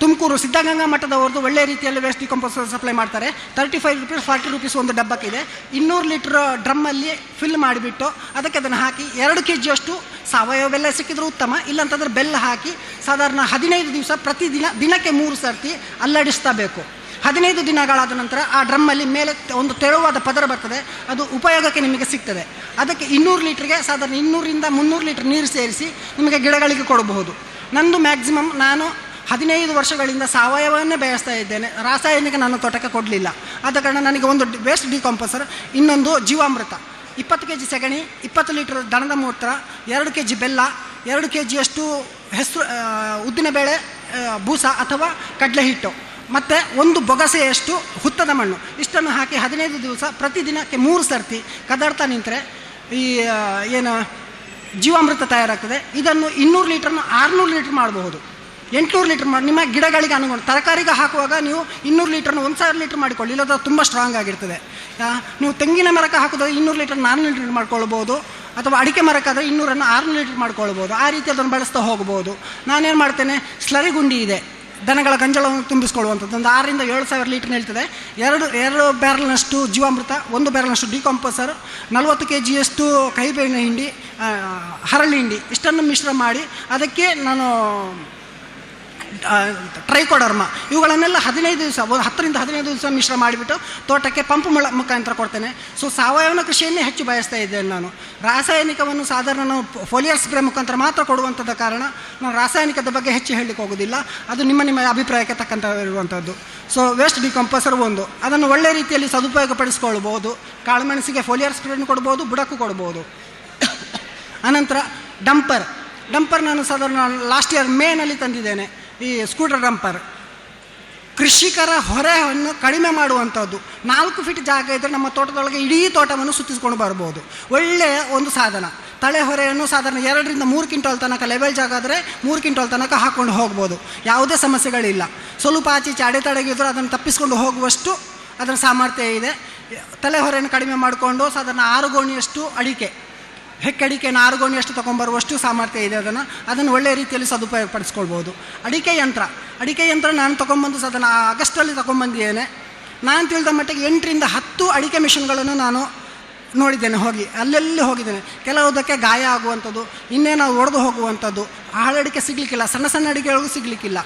S1: ತುಮಕೂರು ಸಿದ್ಧಗಂಗಾ ಮಠದವ್ರದ್ದು ಒಳ್ಳೆ ರೀತಿಯಲ್ಲಿ ವೇಸ್ಟ್ ಡಿಕಂಪೋಸರ್ ಸಪ್ಲೈ ಮಾಡ್ತಾರೆ. Thirty five rupees forty rupees ಒಂದು ಡಬ್ಬಕ್ಕಿದೆ. ಇನ್ನೂರು ಲೀಟ್ರ್ ಡ್ರಮ್ಮಲ್ಲಿ ಫಿಲ್ ಮಾಡಿಬಿಟ್ಟು ಅದಕ್ಕೆ ಅದನ್ನು ಹಾಕಿ ಎರಡು ಕೆ ಜಿಯಷ್ಟು ಸಾವಯವ ಬೆಲ್ಲ ಸಿಕ್ಕಿದ್ರೆ ಉತ್ತಮ. ಇಲ್ಲಂತಂದ್ರೆ ಬೆಲ್ಲ ಹಾಕಿ ಸಾಧಾರಣ ಹದಿನೈದು ದಿವಸ ಪ್ರತಿದಿನ ದಿನಕ್ಕೆ ಮೂರು ಸರ್ತಿ ಅಲ್ಲಾಡಿಸ್ತಾ ಬೇಕು. ಹದಿನೈದು ದಿನಗಳಾದ ನಂತರ ಆ ಡ್ರಮ್ಮಲ್ಲಿ ಮೇಲೆ ಒಂದು ತೆಳುವಾದ ಪದರ ಬರ್ತದೆ. ಅದು ಉಪಯೋಗಕ್ಕೆ ನಿಮಗೆ ಸಿಗ್ತದೆ. ಅದಕ್ಕೆ ಇನ್ನೂರು ಲೀಟ್ರಿಗೆ ಸಾಧಾರಣ ಇನ್ನೂರಿಂದ ಮುನ್ನೂರು ಲೀಟ್ರ್ ನೀರು ಸೇರಿಸಿ ನಿಮಗೆ ಗಿಡಗಳಿಗೆ ಕೊಡಬಹುದು. ನಂದು ಮ್ಯಾಕ್ಸಿಮಮ್ ನಾನು ಹದಿನೈದು ವರ್ಷಗಳಿಂದ ಸಾವಯವನ್ನೇ ಬೇಯಿಸ್ತಾ ಇದ್ದೇನೆ. ರಾಸಾಯನಿಕ ನನ್ನ ತೋಟಕ್ಕೆ ಕೊಡಲಿಲ್ಲ. ಆದ ಕಾರಣ ನನಗೆ ಒಂದು ವೇಸ್ಟ್ ಡಿಕಾಂಪೋಸರ್ ಇನ್ನೊಂದು ಜೀವಾಮೃತ. ಇಪ್ಪತ್ತು ಕೆ ಜಿ ಸೆಗಣಿ, ಇಪ್ಪತ್ತು ಲೀಟ್ರ್ ದನದ ಮೂತ್ರ, ಎರಡು ಕೆ ಜಿ ಬೆಲ್ಲ, ಎರಡು ಕೆ ಜಿಯಷ್ಟು ಹೆಸರು ಉದ್ದಿನಬೇಳೆ ಬೂಸ ಅಥವಾ ಕಡಲೆ ಹಿಟ್ಟು. ಮತ್ತು ಒಂದು ಬೊಗಸೆಯಷ್ಟು ಹುತ್ತದ ಮಣ್ಣು. ಇಷ್ಟನ್ನು ಹಾಕಿ ಹದಿನೈದು ದಿವಸ ಪ್ರತಿದಿನಕ್ಕೆ ಮೂರು ಸರ್ತಿ ಕದಾಡ್ತಾ ನಿಂತರೆ ಈ ಏನು ಜೀವಾಮೃತ ತಯಾರಾಗ್ತದೆ. ಇದನ್ನು ಇನ್ನೂರು ಲೀಟ್ರನ್ನು ಆರುನೂರು ಲೀಟ್ರ್ ಮಾಡಬಹುದು. ಎಂಟುನೂರು ಲೀಟ್ರ್ ಮಾಡಿ, ನಿಮ್ಮ ಗಿಡಗಳಿಗೆ ಅನುಗುಣ, ತರಕಾರಿಗೆ ಹಾಕುವಾಗ ನೀವು ಇನ್ನೂರು ಲೀಟ್ರನ್ನು ಒಂದು ಸಾವಿರ ಲೀಟ್ರ್ ಮಾಡಿಕೊಳ್ಳಿ ಇಲ್ಲದ ತುಂಬ ಸ್ಟ್ರಾಂಗ್ ಆಗಿರ್ತದೆ. ನೀವು ತೆಂಗಿನ ಮರಕ್ಕೆ ಹಾಕಿದ್ರೆ ಇನ್ನೂರು ಲೀಟ್ರ್ ನಾನ್ನೂರು ಲೀಟ್ರ್ ಮಾಡ್ಕೊಳ್ಬೋದು, ಅಥವಾ ಅಡಿಕೆ ಮರಕ್ಕಾದರೆ ಇನ್ನೂರನ್ನು ಆರುನೂರು ಲೀಟ್ರ್ ಮಾಡ್ಕೊಳ್ಬೋದು, ಆ ರೀತಿ ಅದನ್ನು ಬಳಸ್ತಾ ಹೋಗ್ಬೋದು. ನಾನೇನು ಮಾಡ್ತೇನೆ, ಸ್ಲರಿ ಗುಂಡಿ ಇದೆ, ದನಗಳ ಗಂಜಲವನ್ನು ತುಂಬಿಸ್ಕೊಳ್ಳುವಂಥದ್ದು, ಒಂದು ಆರರಿಂದ ಏಳು ಸಾವಿರ ಲೀಟ್ರ್ ನಿಲ್ತದೆ ಎರಡು ಎರಡು ಬ್ಯಾರಲ್ನಷ್ಟು ಜೀವಾಮೃತ, ಒಂದು ಬ್ಯಾರಲ್ನಷ್ಟು ಡಿಕಾಂಪೋಸರ್ ನಲವತ್ತು ಕೆ ಜಿಯಷ್ಟು ಕೈಬೇವಿನ ಹಿಂಡಿ ಹರಳಿ ಹಿಂಡಿ, ಇಷ್ಟನ್ನು ಮಿಶ್ರ ಮಾಡಿ, ಅದಕ್ಕೆ ನಾನು ಟ್ರೈಕೋಡರ್ಮ ಇವುಗಳನ್ನೆಲ್ಲ ಹದಿನೈದು ದಿವಸ, ಒಂದು ಹತ್ತರಿಂದ ಹದಿನೈದು ದಿವಸ ಮಿಶ್ರ ಮಾಡಿಬಿಟ್ಟು ತೋಟಕ್ಕೆ ಪಂಪ್ ಮುಳ ಮುಖಾಂತರ ಕೊಡ್ತೇನೆ. ಸೊ ಸಾವಯವ ಕೃಷಿಯನ್ನೇ ಹೆಚ್ಚು ಬಯಸ್ತಾ ಇದ್ದೇನೆ ನಾನು. ರಾಸಾಯನಿಕವನ್ನು ಸಾಧಾರಣ ನಾವು ಫೋಲಿಯರ್ ಸ್ಪ್ರೇ ಮುಖಾಂತರ ಮಾತ್ರ ಕೊಡುವಂಥದ್ದ ಕಾರಣ ನಾನು ರಾಸಾಯನಿಕದ ಬಗ್ಗೆ ಹೆಚ್ಚು ಹೇಳಲಿಕ್ಕೆ ಹೋಗೋದಿಲ್ಲ. ಅದು ನಿಮ್ಮ ನಿಮ್ಮ ಅಭಿಪ್ರಾಯಕ್ಕೆ ತಕ್ಕಂಥ ಇರುವಂಥದ್ದು ಸೊ ವೇಸ್ಟ್ ಡಿಕಂಪೋಸರ್ ಒಂದು. ಅದನ್ನು ಒಳ್ಳೆ ರೀತಿಯಲ್ಲಿ ಸದುಪಯೋಗಪಡಿಸ್ಕೊಳ್ಬೋದು ಕಾಳುಮೆಣಸಿಗೆ ಫೋಲಿಯರ್ ಸ್ಪ್ರೇನು ಕೊಡ್ಬೋದು, ಬುಡಕ್ಕೂ ಕೊಡ್ಬೋದು. ಅನಂತರ ಡಂಪರ್ ಡಂಪರ್ ನಾನು ಸಾಧಾರಣ ಲಾಸ್ಟ್ ಇಯರ್ ಮೇನಲ್ಲಿ ತಂದಿದ್ದೇನೆ. ಈ ಸ್ಕೂಟರ್ ಡಂಪರ್ ಕೃಷಿಕರ ಹೊರೆಯನ್ನು ಕಡಿಮೆ ಮಾಡುವಂಥದ್ದು. ನಾಲ್ಕು ಫೀಟ್ ಜಾಗ ಇದ್ದರೆ ನಮ್ಮ ತೋಟದೊಳಗೆ ಇಡೀ ತೋಟವನ್ನು ಸುತ್ತಿಸ್ಕೊಂಡು ಬರ್ಬೋದು. ಒಳ್ಳೆಯ ಒಂದು ಸಾಧನ. ತಳೆ ಹೊರೆಯನ್ನು ಸಾಧಾರಣ ಎರಡರಿಂದ ಮೂರು ಕಿಂಟೋಲ್ ತನಕ ಲೆವೆಲ್ ಜಾಗ ಆದರೆ ಮೂರು ಕಿಂಟೋಲ್ ತನಕ ಹಾಕ್ಕೊಂಡು ಹೋಗ್ಬೋದು. ಯಾವುದೇ ಸಮಸ್ಯೆಗಳಿಲ್ಲ. ಸ್ವಲ್ಪ ಆಚೀಚೆ ಅಡೆತಡೆಗಿದ್ರು ಅದನ್ನು ತಪ್ಪಿಸ್ಕೊಂಡು ಹೋಗುವಷ್ಟು ಅದರ ಸಾಮರ್ಥ್ಯ ಇದೆ. ತಲೆ ಹೊರೆಯನ್ನು ಕಡಿಮೆ ಮಾಡಿಕೊಂಡು ಸಾಧಾರಣ ಆರು ಗೋಣಿಯಷ್ಟು ಅಡಿಕೆ. ಹೆಕ್ಕಡಿಕೆ ನಾರುಗೋಣಿ ಗೋಣಿಯಷ್ಟು ತೊಗೊಂಬರುವಷ್ಟು ಸಾಮರ್ಥ್ಯ ಇದೆ ಅದನ್ನು. ಅದನ್ನು ಒಳ್ಳೆಯ ರೀತಿಯಲ್ಲಿ ಸದುಪಯೋಗಪಡಿಸ್ಕೊಳ್ಬೋದು. ಅಡಿಕೆ ಯಂತ್ರ. ಅಡಿಕೆ ಯಂತ್ರ ನಾನು ತೊಗೊಂಬಂದು ಅದನ್ನು ಆಗಸ್ಟಲ್ಲಿ ತೊಗೊಂಬಂದಿದ್ದೇನೆ. ನಾನು ತಿಳಿದ ಮಟ್ಟಿಗೆ ಎಂಟರಿಂದ ಹತ್ತು ಅಡಿಕೆ ಮಿಷನ್ಗಳನ್ನು ನಾನು ನೋಡಿದ್ದೇನೆ, ಹೋಗಿ. ಅಲ್ಲೆಲ್ಲಿ ಹೋಗಿದ್ದೇನೆ. ಕೆಲವುದಕ್ಕೆ ಗಾಯ ಆಗುವಂಥದ್ದು ಇನ್ನೇನೋ ಒಡೆದು ಹೋಗುವಂಥದ್ದು. ಹಾಳಡಿಕೆ ಸಿಗಲಿಕ್ಕಿಲ್ಲ. ಸಣ್ಣ ಸಣ್ಣ ಅಡಿಕೆಗಳಿಗೂ ಸಿಗಲಿಕ್ಕಿಲ್ಲ.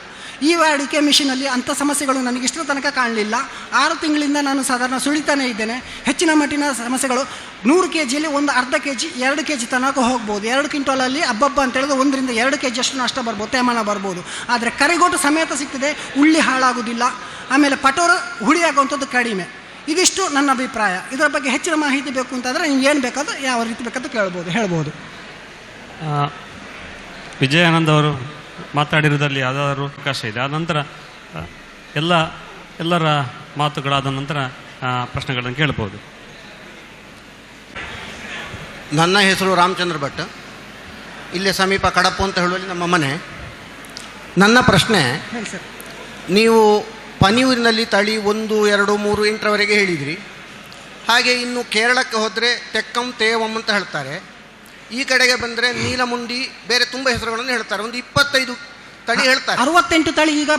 S1: ಈ ಅಡಿಕೆ ಮಿಷಿನಲ್ಲಿ ಅಂಥ ಸಮಸ್ಯೆಗಳು ನನಗೆ ಇಷ್ಟರ ತನಕ ಕಾಣಲಿಲ್ಲ. ಆರು ತಿಂಗಳಿಂದ ನಾನು ಸಾಧಾರಣ ಸುಳಿತಾನೇ ಇದ್ದೇನೆ. ಹೆಚ್ಚಿನ ಮಟ್ಟಿನ ಸಮಸ್ಯೆಗಳು ನೂರು ಕೆ ಜಿಯಲ್ಲಿ ಒಂದು ಅರ್ಧ ಕೆ ಜಿ ಎರಡು ಕೆ ಜಿ ತನಕ ಹೋಗ್ಬೋದು. ಎರಡು ಕ್ವಿಂಟಾಲಲ್ಲಿ ಹಬ್ಬಬ್ಬ ಅಂತ ಹೇಳಿದ್ರೆ ಒಂದರಿಂದ ಎರಡು ಕೆ ಜಿ ಅಷ್ಟು ನಷ್ಟ ಬರ್ಬೋದು ತೇಮಾನ ಬರ್ಬೋದು. ಆದರೆ ಕರಿಗೋಟು ಸಮೇತ ಸಿಗ್ತದೆ ಉಳ್ಳಿ ಹಾಳಾಗೋದಿಲ್ಲ. ಆಮೇಲೆ ಪಟೋರ ಹುಳಿಯಾಗುವಂಥದ್ದು ಕಡಿಮೆ. ಇದಿಷ್ಟು ನನ್ನ ಅಭಿಪ್ರಾಯ. ಇದರ ಬಗ್ಗೆ ಹೆಚ್ಚಿನ ಮಾಹಿತಿ ಬೇಕು ಅಂತಂದರೆ ನೀವು ಏನು ಬೇಕಾದ್ರೂ ಯಾವ ರೀತಿ ಬೇಕಾದ್ರೂ ಕೇಳ್ಬೋದು, ಹೇಳ್ಬೋದು.
S2: ವಿಜಯಾನಂದ್ ಅವರು ಮಾತಾಡಿರೋದ್ರಲ್ಲಿ ಯಾವುದಾದ್ರು ಅವಕಾಶ ಇದೆ. ಆದ ನಂತರ ಎಲ್ಲ ಎಲ್ಲರ ಮಾತುಗಳಾದ ನಂತರ ಪ್ರಶ್ನೆಗಳನ್ನು ಕೇಳ್ಬೋದು
S3: ನನ್ನ ಹೆಸರು ರಾಮಚಂದ್ರ ಭಟ್. ಇಲ್ಲೇ ಸಮೀಪ ಕಡಪು ಅಂತ ಹೇಳುವಲ್ಲಿ ನಮ್ಮ ಮನೆ. ನನ್ನ ಪ್ರಶ್ನೆ
S1: ಸರ್.
S3: ನೀವು ಪನಿಯೂರಿನಲ್ಲಿ ತಳಿ ಒಂದು ಎರಡು ಮೂರು ಎಂಟರವರೆಗೆ ಹೇಳಿದಿರಿ. ಹಾಗೆ ಇನ್ನು ಕೇರಳಕ್ಕೆ ಹೋದರೆ ತೆಕ್ಕಂ ತೇವಂ ಅಂತ ಹೇಳ್ತಾರೆ. ಈ ಕಡೆಗೆ ಬಂದರೆ ನೀಲಮುಂಡಿ ಬೇರೆ ತುಂಬ ಹೆಸರುಗಳನ್ನು ಹೇಳ್ತಾರೆ. ಒಂದು ಇಪ್ಪತ್ತೈದು ತಳಿ ಹೇಳ್ತಾರೆ.
S1: ಅರವತ್ತೆಂಟು ತಳಿ ಈಗ.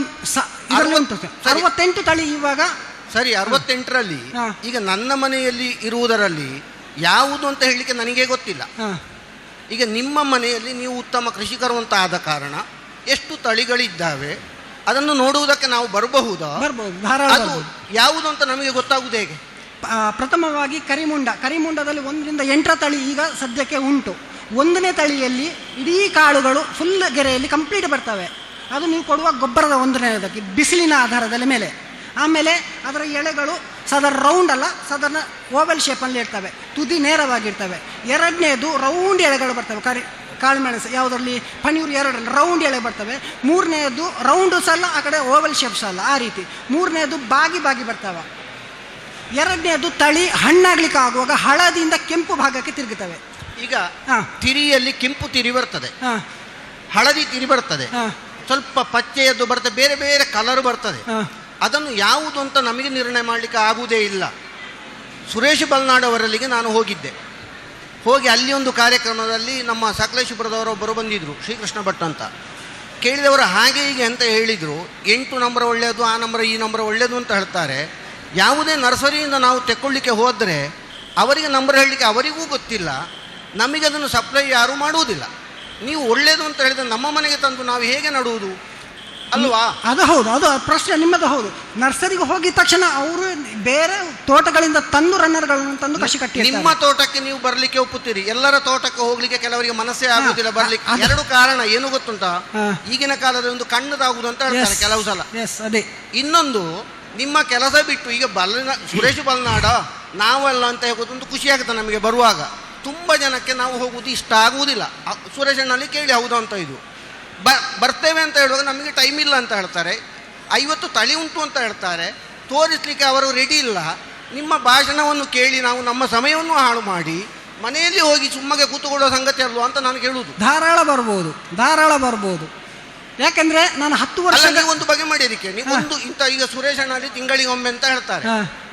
S1: ಅರವತ್ತೆಂಟು ತಳಿ ಇವಾಗ
S3: ಸರಿ ಅರವತ್ತೆಂಟರಲ್ಲಿ. ಈಗ ನನ್ನ ಮನೆಯಲ್ಲಿ ಇರುವುದರಲ್ಲಿ ಯಾವುದು ಅಂತ ಹೇಳಲಿಕ್ಕೆ ನನಗೆ ಗೊತ್ತಿಲ್ಲ. ಈಗ ನಿಮ್ಮ ಮನೆಯಲ್ಲಿ ನೀವು ಉತ್ತಮ ಕೃಷಿಕರು ಅಂತ ಆದ ಕಾರಣ ಎಷ್ಟು ತಳಿಗಳಿದ್ದಾವೆ ಅದನ್ನು ನೋಡುವುದಕ್ಕೆ ನಾವು ಬರಬಹುದು? ಅದು ಯಾವುದು ಅಂತ ನಮಗೆ ಗೊತ್ತಾಗುವುದು ಹೇಗೆ?
S1: ಪ್ರಥಮವಾಗಿ ಕರಿಮುಂಡ. ಕರಿಮುಂಡದಲ್ಲಿ ಒಂದರಿಂದ ಎಂಟರ ತಳಿ ಈಗ ಸದ್ಯಕ್ಕೆ ಉಂಟು. ಒಂದನೇ ತಳಿಯಲ್ಲಿ ಇಡೀ ಕಾಳುಗಳು ಫುಲ್ ಗೆರೆಯಲ್ಲಿ ಕಂಪ್ಲೀಟ್ ಬರ್ತವೆ. ಅದು ನೀವು ಕೊಡುವ ಗೊಬ್ಬರದ ಒಂದನೇದಕ್ಕೆ ಬಿಸಿಲಿನ ಆಧಾರದಲ್ಲಿ ಮೇಲೆ. ಆಮೇಲೆ ಅದರ ಎಳೆಗಳು ಸದರ್ ರೌಂಡ್ ಅಲ್ಲ, ಸಾಧಾರಣ ಓವೆಲ್ ಶೇಪಲ್ಲಿ ಇರ್ತವೆ. ತುದಿ ನೇರವಾಗಿರ್ತವೆ. ಎರಡನೇದು ರೌಂಡ್ ಎಳೆಗಳು ಬರ್ತವೆ. ಕರಿ ಕಾಳುಮೆಣಸು ಯಾವುದರಲ್ಲಿ? ಪನೀರು ಎರಡರಲ್ಲಿ ರೌಂಡ್ ಎಳೆ ಬರ್ತವೆ. ಮೂರನೇದು ರೌಂಡು ಸಲ್ಲ, ಆ ಕಡೆ ಓವೆಲ್ ಶೇಪ್ಸ್ ಅಲ್ಲ, ಆ ರೀತಿ. ಮೂರನೇದು ಬಾಗಿ ಬಾಗಿ ಬರ್ತವೆ. ಎರಡನೇದು ತಳಿ ಹಣ್ಣಾಗ್ಲಿಕ್ಕೆ ಆಗುವಾಗ ಹಳದಿಯಿಂದ ಕೆಂಪು ಭಾಗಕ್ಕೆ ತಿರುಗುತ್ತವೆ.
S3: ಈಗ ತಿರಿಯಲ್ಲಿ ಕೆಂಪು ತಿರಿ ಬರ್ತದೆ. ಹಳದಿ ತಿರಿ ಬರ್ತದೆ. ಸ್ವಲ್ಪ ಪಚ್ಚೆಯದ್ದು ಬರ್ತದೆ ಬೇರೆ ಬೇರೆ ಕಲರ್ ಬರ್ತದೆ. ಅದನ್ನು ಯಾವುದು ಅಂತ ನಮಗೆ ನಿರ್ಣಯ ಮಾಡಲಿಕ್ಕೆ ಆಗುವುದೇ ಇಲ್ಲ. ಸುರೇಶ್ ಬಲ್ನಾಡ್ ಅವರಲ್ಲಿಗೆ ನಾನು ಹೋಗಿದ್ದೆ. ಹೋಗಿ ಅಲ್ಲಿ ಒಂದು ಕಾರ್ಯಕ್ರಮದಲ್ಲಿ ನಮ್ಮ ಸಕಲೇಶಪುರದವರೊಬ್ಬರು ಬಂದಿದ್ದರು ಶ್ರೀಕೃಷ್ಣ ಭಟ್ ಅಂತ. ಕೇಳಿದವರು ಹಾಗೆ ಹೀಗೆ ಅಂತ ಹೇಳಿದರು ಎಂಟು ನಂಬರ್ ಒಳ್ಳೆಯದು ಆ ನಂಬರ್ ಈ ನಂಬರ್ ಒಳ್ಳೆಯದು ಅಂತ ಹೇಳ್ತಾರೆ. ಯಾವುದೇ ನರ್ಸರಿಯಿಂದ ನಾವು ತೆಕ್ಕೊಳ್ಳಿಕ್ಕೆ ಹೋದರೆ ಅವರಿಗೆ ನಂಬರ್ ಹೇಳಲಿಕ್ಕೆ ಅವರಿಗೂ ಗೊತ್ತಿಲ್ಲ. ನಮಗೆ ಅದನ್ನು ಸಪ್ಲೈ ಯಾರೂ ಮಾಡುವುದಿಲ್ಲ. ನೀವು ಒಳ್ಳೆಯದು ಅಂತ ಹೇಳಿದ್ರೆ ನಮ್ಮ ಮನೆಗೆ ತಂದು ನಾವು ಹೇಗೆ ನಡುವುದು? ಅಲ್ವಾ?
S1: ಅದು ಹೌದು ಅದು ಪ್ರಶ್ನೆ ನಿಮ್ಮದು ಹೌದು. ನರ್ಸರಿಗೆ ಹೋಗಿದ ತಕ್ಷಣ ಅವರು ಬೇರೆ ತೋಟಗಳಿಂದ ತಂದು ರನ್ನರ್ಗಳನ್ನು ತಂದು ಕಸಿ ಕಟ್ಟಿ
S3: ನಿಮ್ಮ ತೋಟಕ್ಕೆ ನೀವು ಬರಲಿಕ್ಕೆ ಒಪ್ಪುತ್ತೀರಿ. ಎಲ್ಲರ ತೋಟಕ್ಕೆ ಹೋಗ್ಲಿಕ್ಕೆ ಕೆಲವರಿಗೆ ಮನಸ್ಸೇ ಆಗುದಿಲ್ಲ ಬರ್ಲಿಕ್ಕೆ. ಎರಡು ಕಾರಣ ಏನು ಗೊತ್ತುಂಟಾ? ಈಗಿನ ಕಾಲದ ಒಂದು ಕಣ್ಣದಾಗುವುದು ಅಂತ ಹೇಳ್ತಾರೆ ಕೆಲವು ಸಲ.
S1: ಅದೇ.
S3: ಇನ್ನೊಂದು ನಿಮ್ಮ ಕೆಲಸ ಬಿಟ್ಟು ಈಗ ಬಲನ ಸುರೇಶ್ ಬಲ್ನಾಡ ನಾವಲ್ಲ ಅಂತ ಹೇಳೋದೊಂದು ಖುಷಿ ಆಗುತ್ತೆ ನಮಗೆ ಬರುವಾಗ. ತುಂಬ ಜನಕ್ಕೆ ನಾವು ಹೋಗುವುದು ಇಷ್ಟ ಆಗುವುದಿಲ್ಲ. ಸುರೇಶಣ್ಣಲ್ಲಿ ಕೇಳಿ ಹೌದು ಅಂತ ಇದು. ಬ, ಬರ್ತೇವೆ ಅಂತ ಹೇಳುವಾಗ ನಮಗೆ ಟೈಮ್ ಇಲ್ಲ ಅಂತ ಹೇಳ್ತಾರೆ. ಐವತ್ತು ತಳಿ ಉಂಟು ಅಂತ ಹೇಳ್ತಾರೆ. ತೋರಿಸ್ಲಿಕ್ಕೆ ಅವರು ರೆಡಿ ಇಲ್ಲ. ನಿಮ್ಮ ಭಾಷಣವನ್ನು ಕೇಳಿ ನಾವು ನಮ್ಮ ಸಮಯವನ್ನು ಹಾಳು ಮಾಡಿ ಮನೆಯಲ್ಲಿ ಹೋಗಿ ಸುಮ್ಮಗೆ ಕೂತುಕೊಳ್ಳೋ ಸಂಗತಿ ಅಲ್ವಾ ಅಂತ ನಾನು ಕೇಳುವುದು.
S1: ಧಾರಾಳ ಬರ್ಬೋದು ಧಾರಾಳ ಬರ್ಬೋದು. ಯಾಕಂದ್ರೆ ನಾನು ಹತ್ತು
S3: ಅಲ್ಲ
S1: ವರ್ಷ
S3: ಒಂದು ಬಗೆ ಮಾಡಿದಕ್ಕೆ ನೀವು ಒಂದು ಇಂಥ ಈಗ ಸುರೇಶ್ ತಿಂಗಳಿಗೆ ತಿಂಗಳಿಗೊಮ್ಮೆ ಅಂತ ಹೇಳ್ತಾರೆ.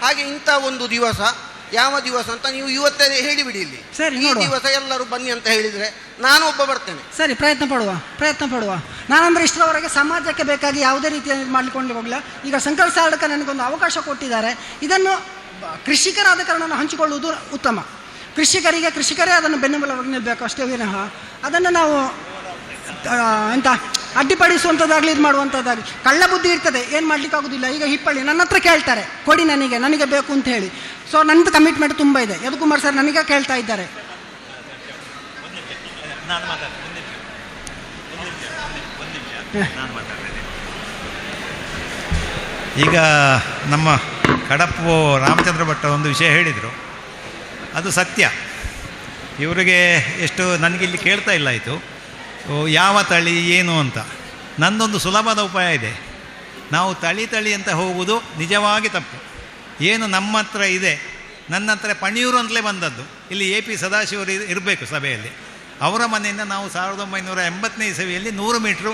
S3: ಹಾಗೆ ಇಂಥ ಒಂದು ದಿವಸ ಯಾವ ದಿವಸ ಅಂತ ನೀವು ಇವತ್ತೇ ಹೇಳಿಬಿಡಿ ಇಲ್ಲಿ.
S1: ಸರಿ,
S3: ಈ ದಿವಸ ಎಲ್ಲರೂ ಬನ್ನಿ ಅಂತ ಹೇಳಿದ್ರೆ ನಾನು ಒಬ್ಬ ಬರ್ತೇನೆ.
S1: ಸರಿ ಪ್ರಯತ್ನ ಪಡುವ ಪ್ರಯತ್ನ ಪಡುವ. ನಾನಂದ್ರೆ ಇಷ್ಟರವರೆಗೆ ಸಮಾಜಕ್ಕೆ ಬೇಕಾಗಿ ಯಾವುದೇ ರೀತಿಯ ಮಾಡ್ಕೊಂಡು ಹೋಗಲ್ಲ ಈಗ ಸಂಕಲ್ ಸಾರ್ಡಕ ನನಗೊಂದು ಅವಕಾಶ ಕೊಟ್ಟಿದ್ದಾರೆ. ಇದನ್ನು ಕೃಷಿಕರಾದ ಕಾರಣ ಹಂಚಿಕೊಳ್ಳುವುದು ಉತ್ತಮ. ಕೃಷಿಕರಿಗೆ ಕೃಷಿಕರೇ ಅದನ್ನು ಬೆನ್ನೆಲುಬಾಗಿ ನಿಲ್ಲಬೇಕು ಅಷ್ಟೇ ವಿನಃ. ಅದನ್ನು ನಾವು ಎಂತ ಅಡ್ಡಿಪಡಿಸುವಂಥದ್ದಾಗಲಿ ಇದು ಮಾಡುವಂಥದ್ದಾಗಲಿ ಕಳ್ಳ ಬುದ್ಧಿ ಇರ್ತದೆ, ಏನು ಮಾಡ್ಲಿಕ್ಕೆ ಆಗೋದಿಲ್ಲ ಈಗ ಹಿಪ್ಪಳ್ಳಿ ನನ್ನ ಹತ್ರ ಕೇಳ್ತಾರೆ, ಕೊಡಿ ನನಗೆ ನನಗೆ ಬೇಕು ಅಂತ ಹೇಳಿ. ಸೊ ನನ್ನದು ಕಮಿಟ್ಮೆಂಟ್ ತುಂಬ ಇದೆ. ಯದುಕುಮಾರ್ ಸರ್ ನನಗೆ ಕೇಳ್ತಾ ಇದ್ದಾರೆ.
S4: ಈಗ ನಮ್ಮ ಕಡಪು ರಾಮಚಂದ್ರ ಭಟ್ಟ ಒಂದು ವಿಷಯ ಹೇಳಿದರು. ಅದು ಸತ್ಯ. ಇವರಿಗೆ ಎಷ್ಟು ನನಗಿಲ್ಲಿ ಕೇಳ್ತಾ ಇಲ್ಲ ಆಯಿತು. ಯಾವ ತಳಿ ಏನು ಅಂತ. ನಂದೊಂದು ಸುಲಭದ ಉಪಾಯ ಇದೆ. ನಾವು ತಳಿ ತಳಿ ಅಂತ ಹೋಗುವುದು ನಿಜವಾಗಿ ತಪ್ಪು. ಏನು ನಮ್ಮ ಹತ್ರ ಇದೆ. ನನ್ನ ಹತ್ರ ಪಣಿಯೂರು ಅಂತಲೇ ಬಂದದ್ದು. ಇಲ್ಲಿ ಎ ಪಿ ಸದಾಶಿವರು ಇರಬೇಕು ಸಭೆಯಲ್ಲಿ. ಅವರ ಮನೆಯಿಂದ ನಾವು ಸಾವಿರದ ಒಂಬೈನೂರ ಎಂಬತ್ತನೇ ಇಸವಿಯಲ್ಲಿ ನೂರು ಮೀಟ್ರು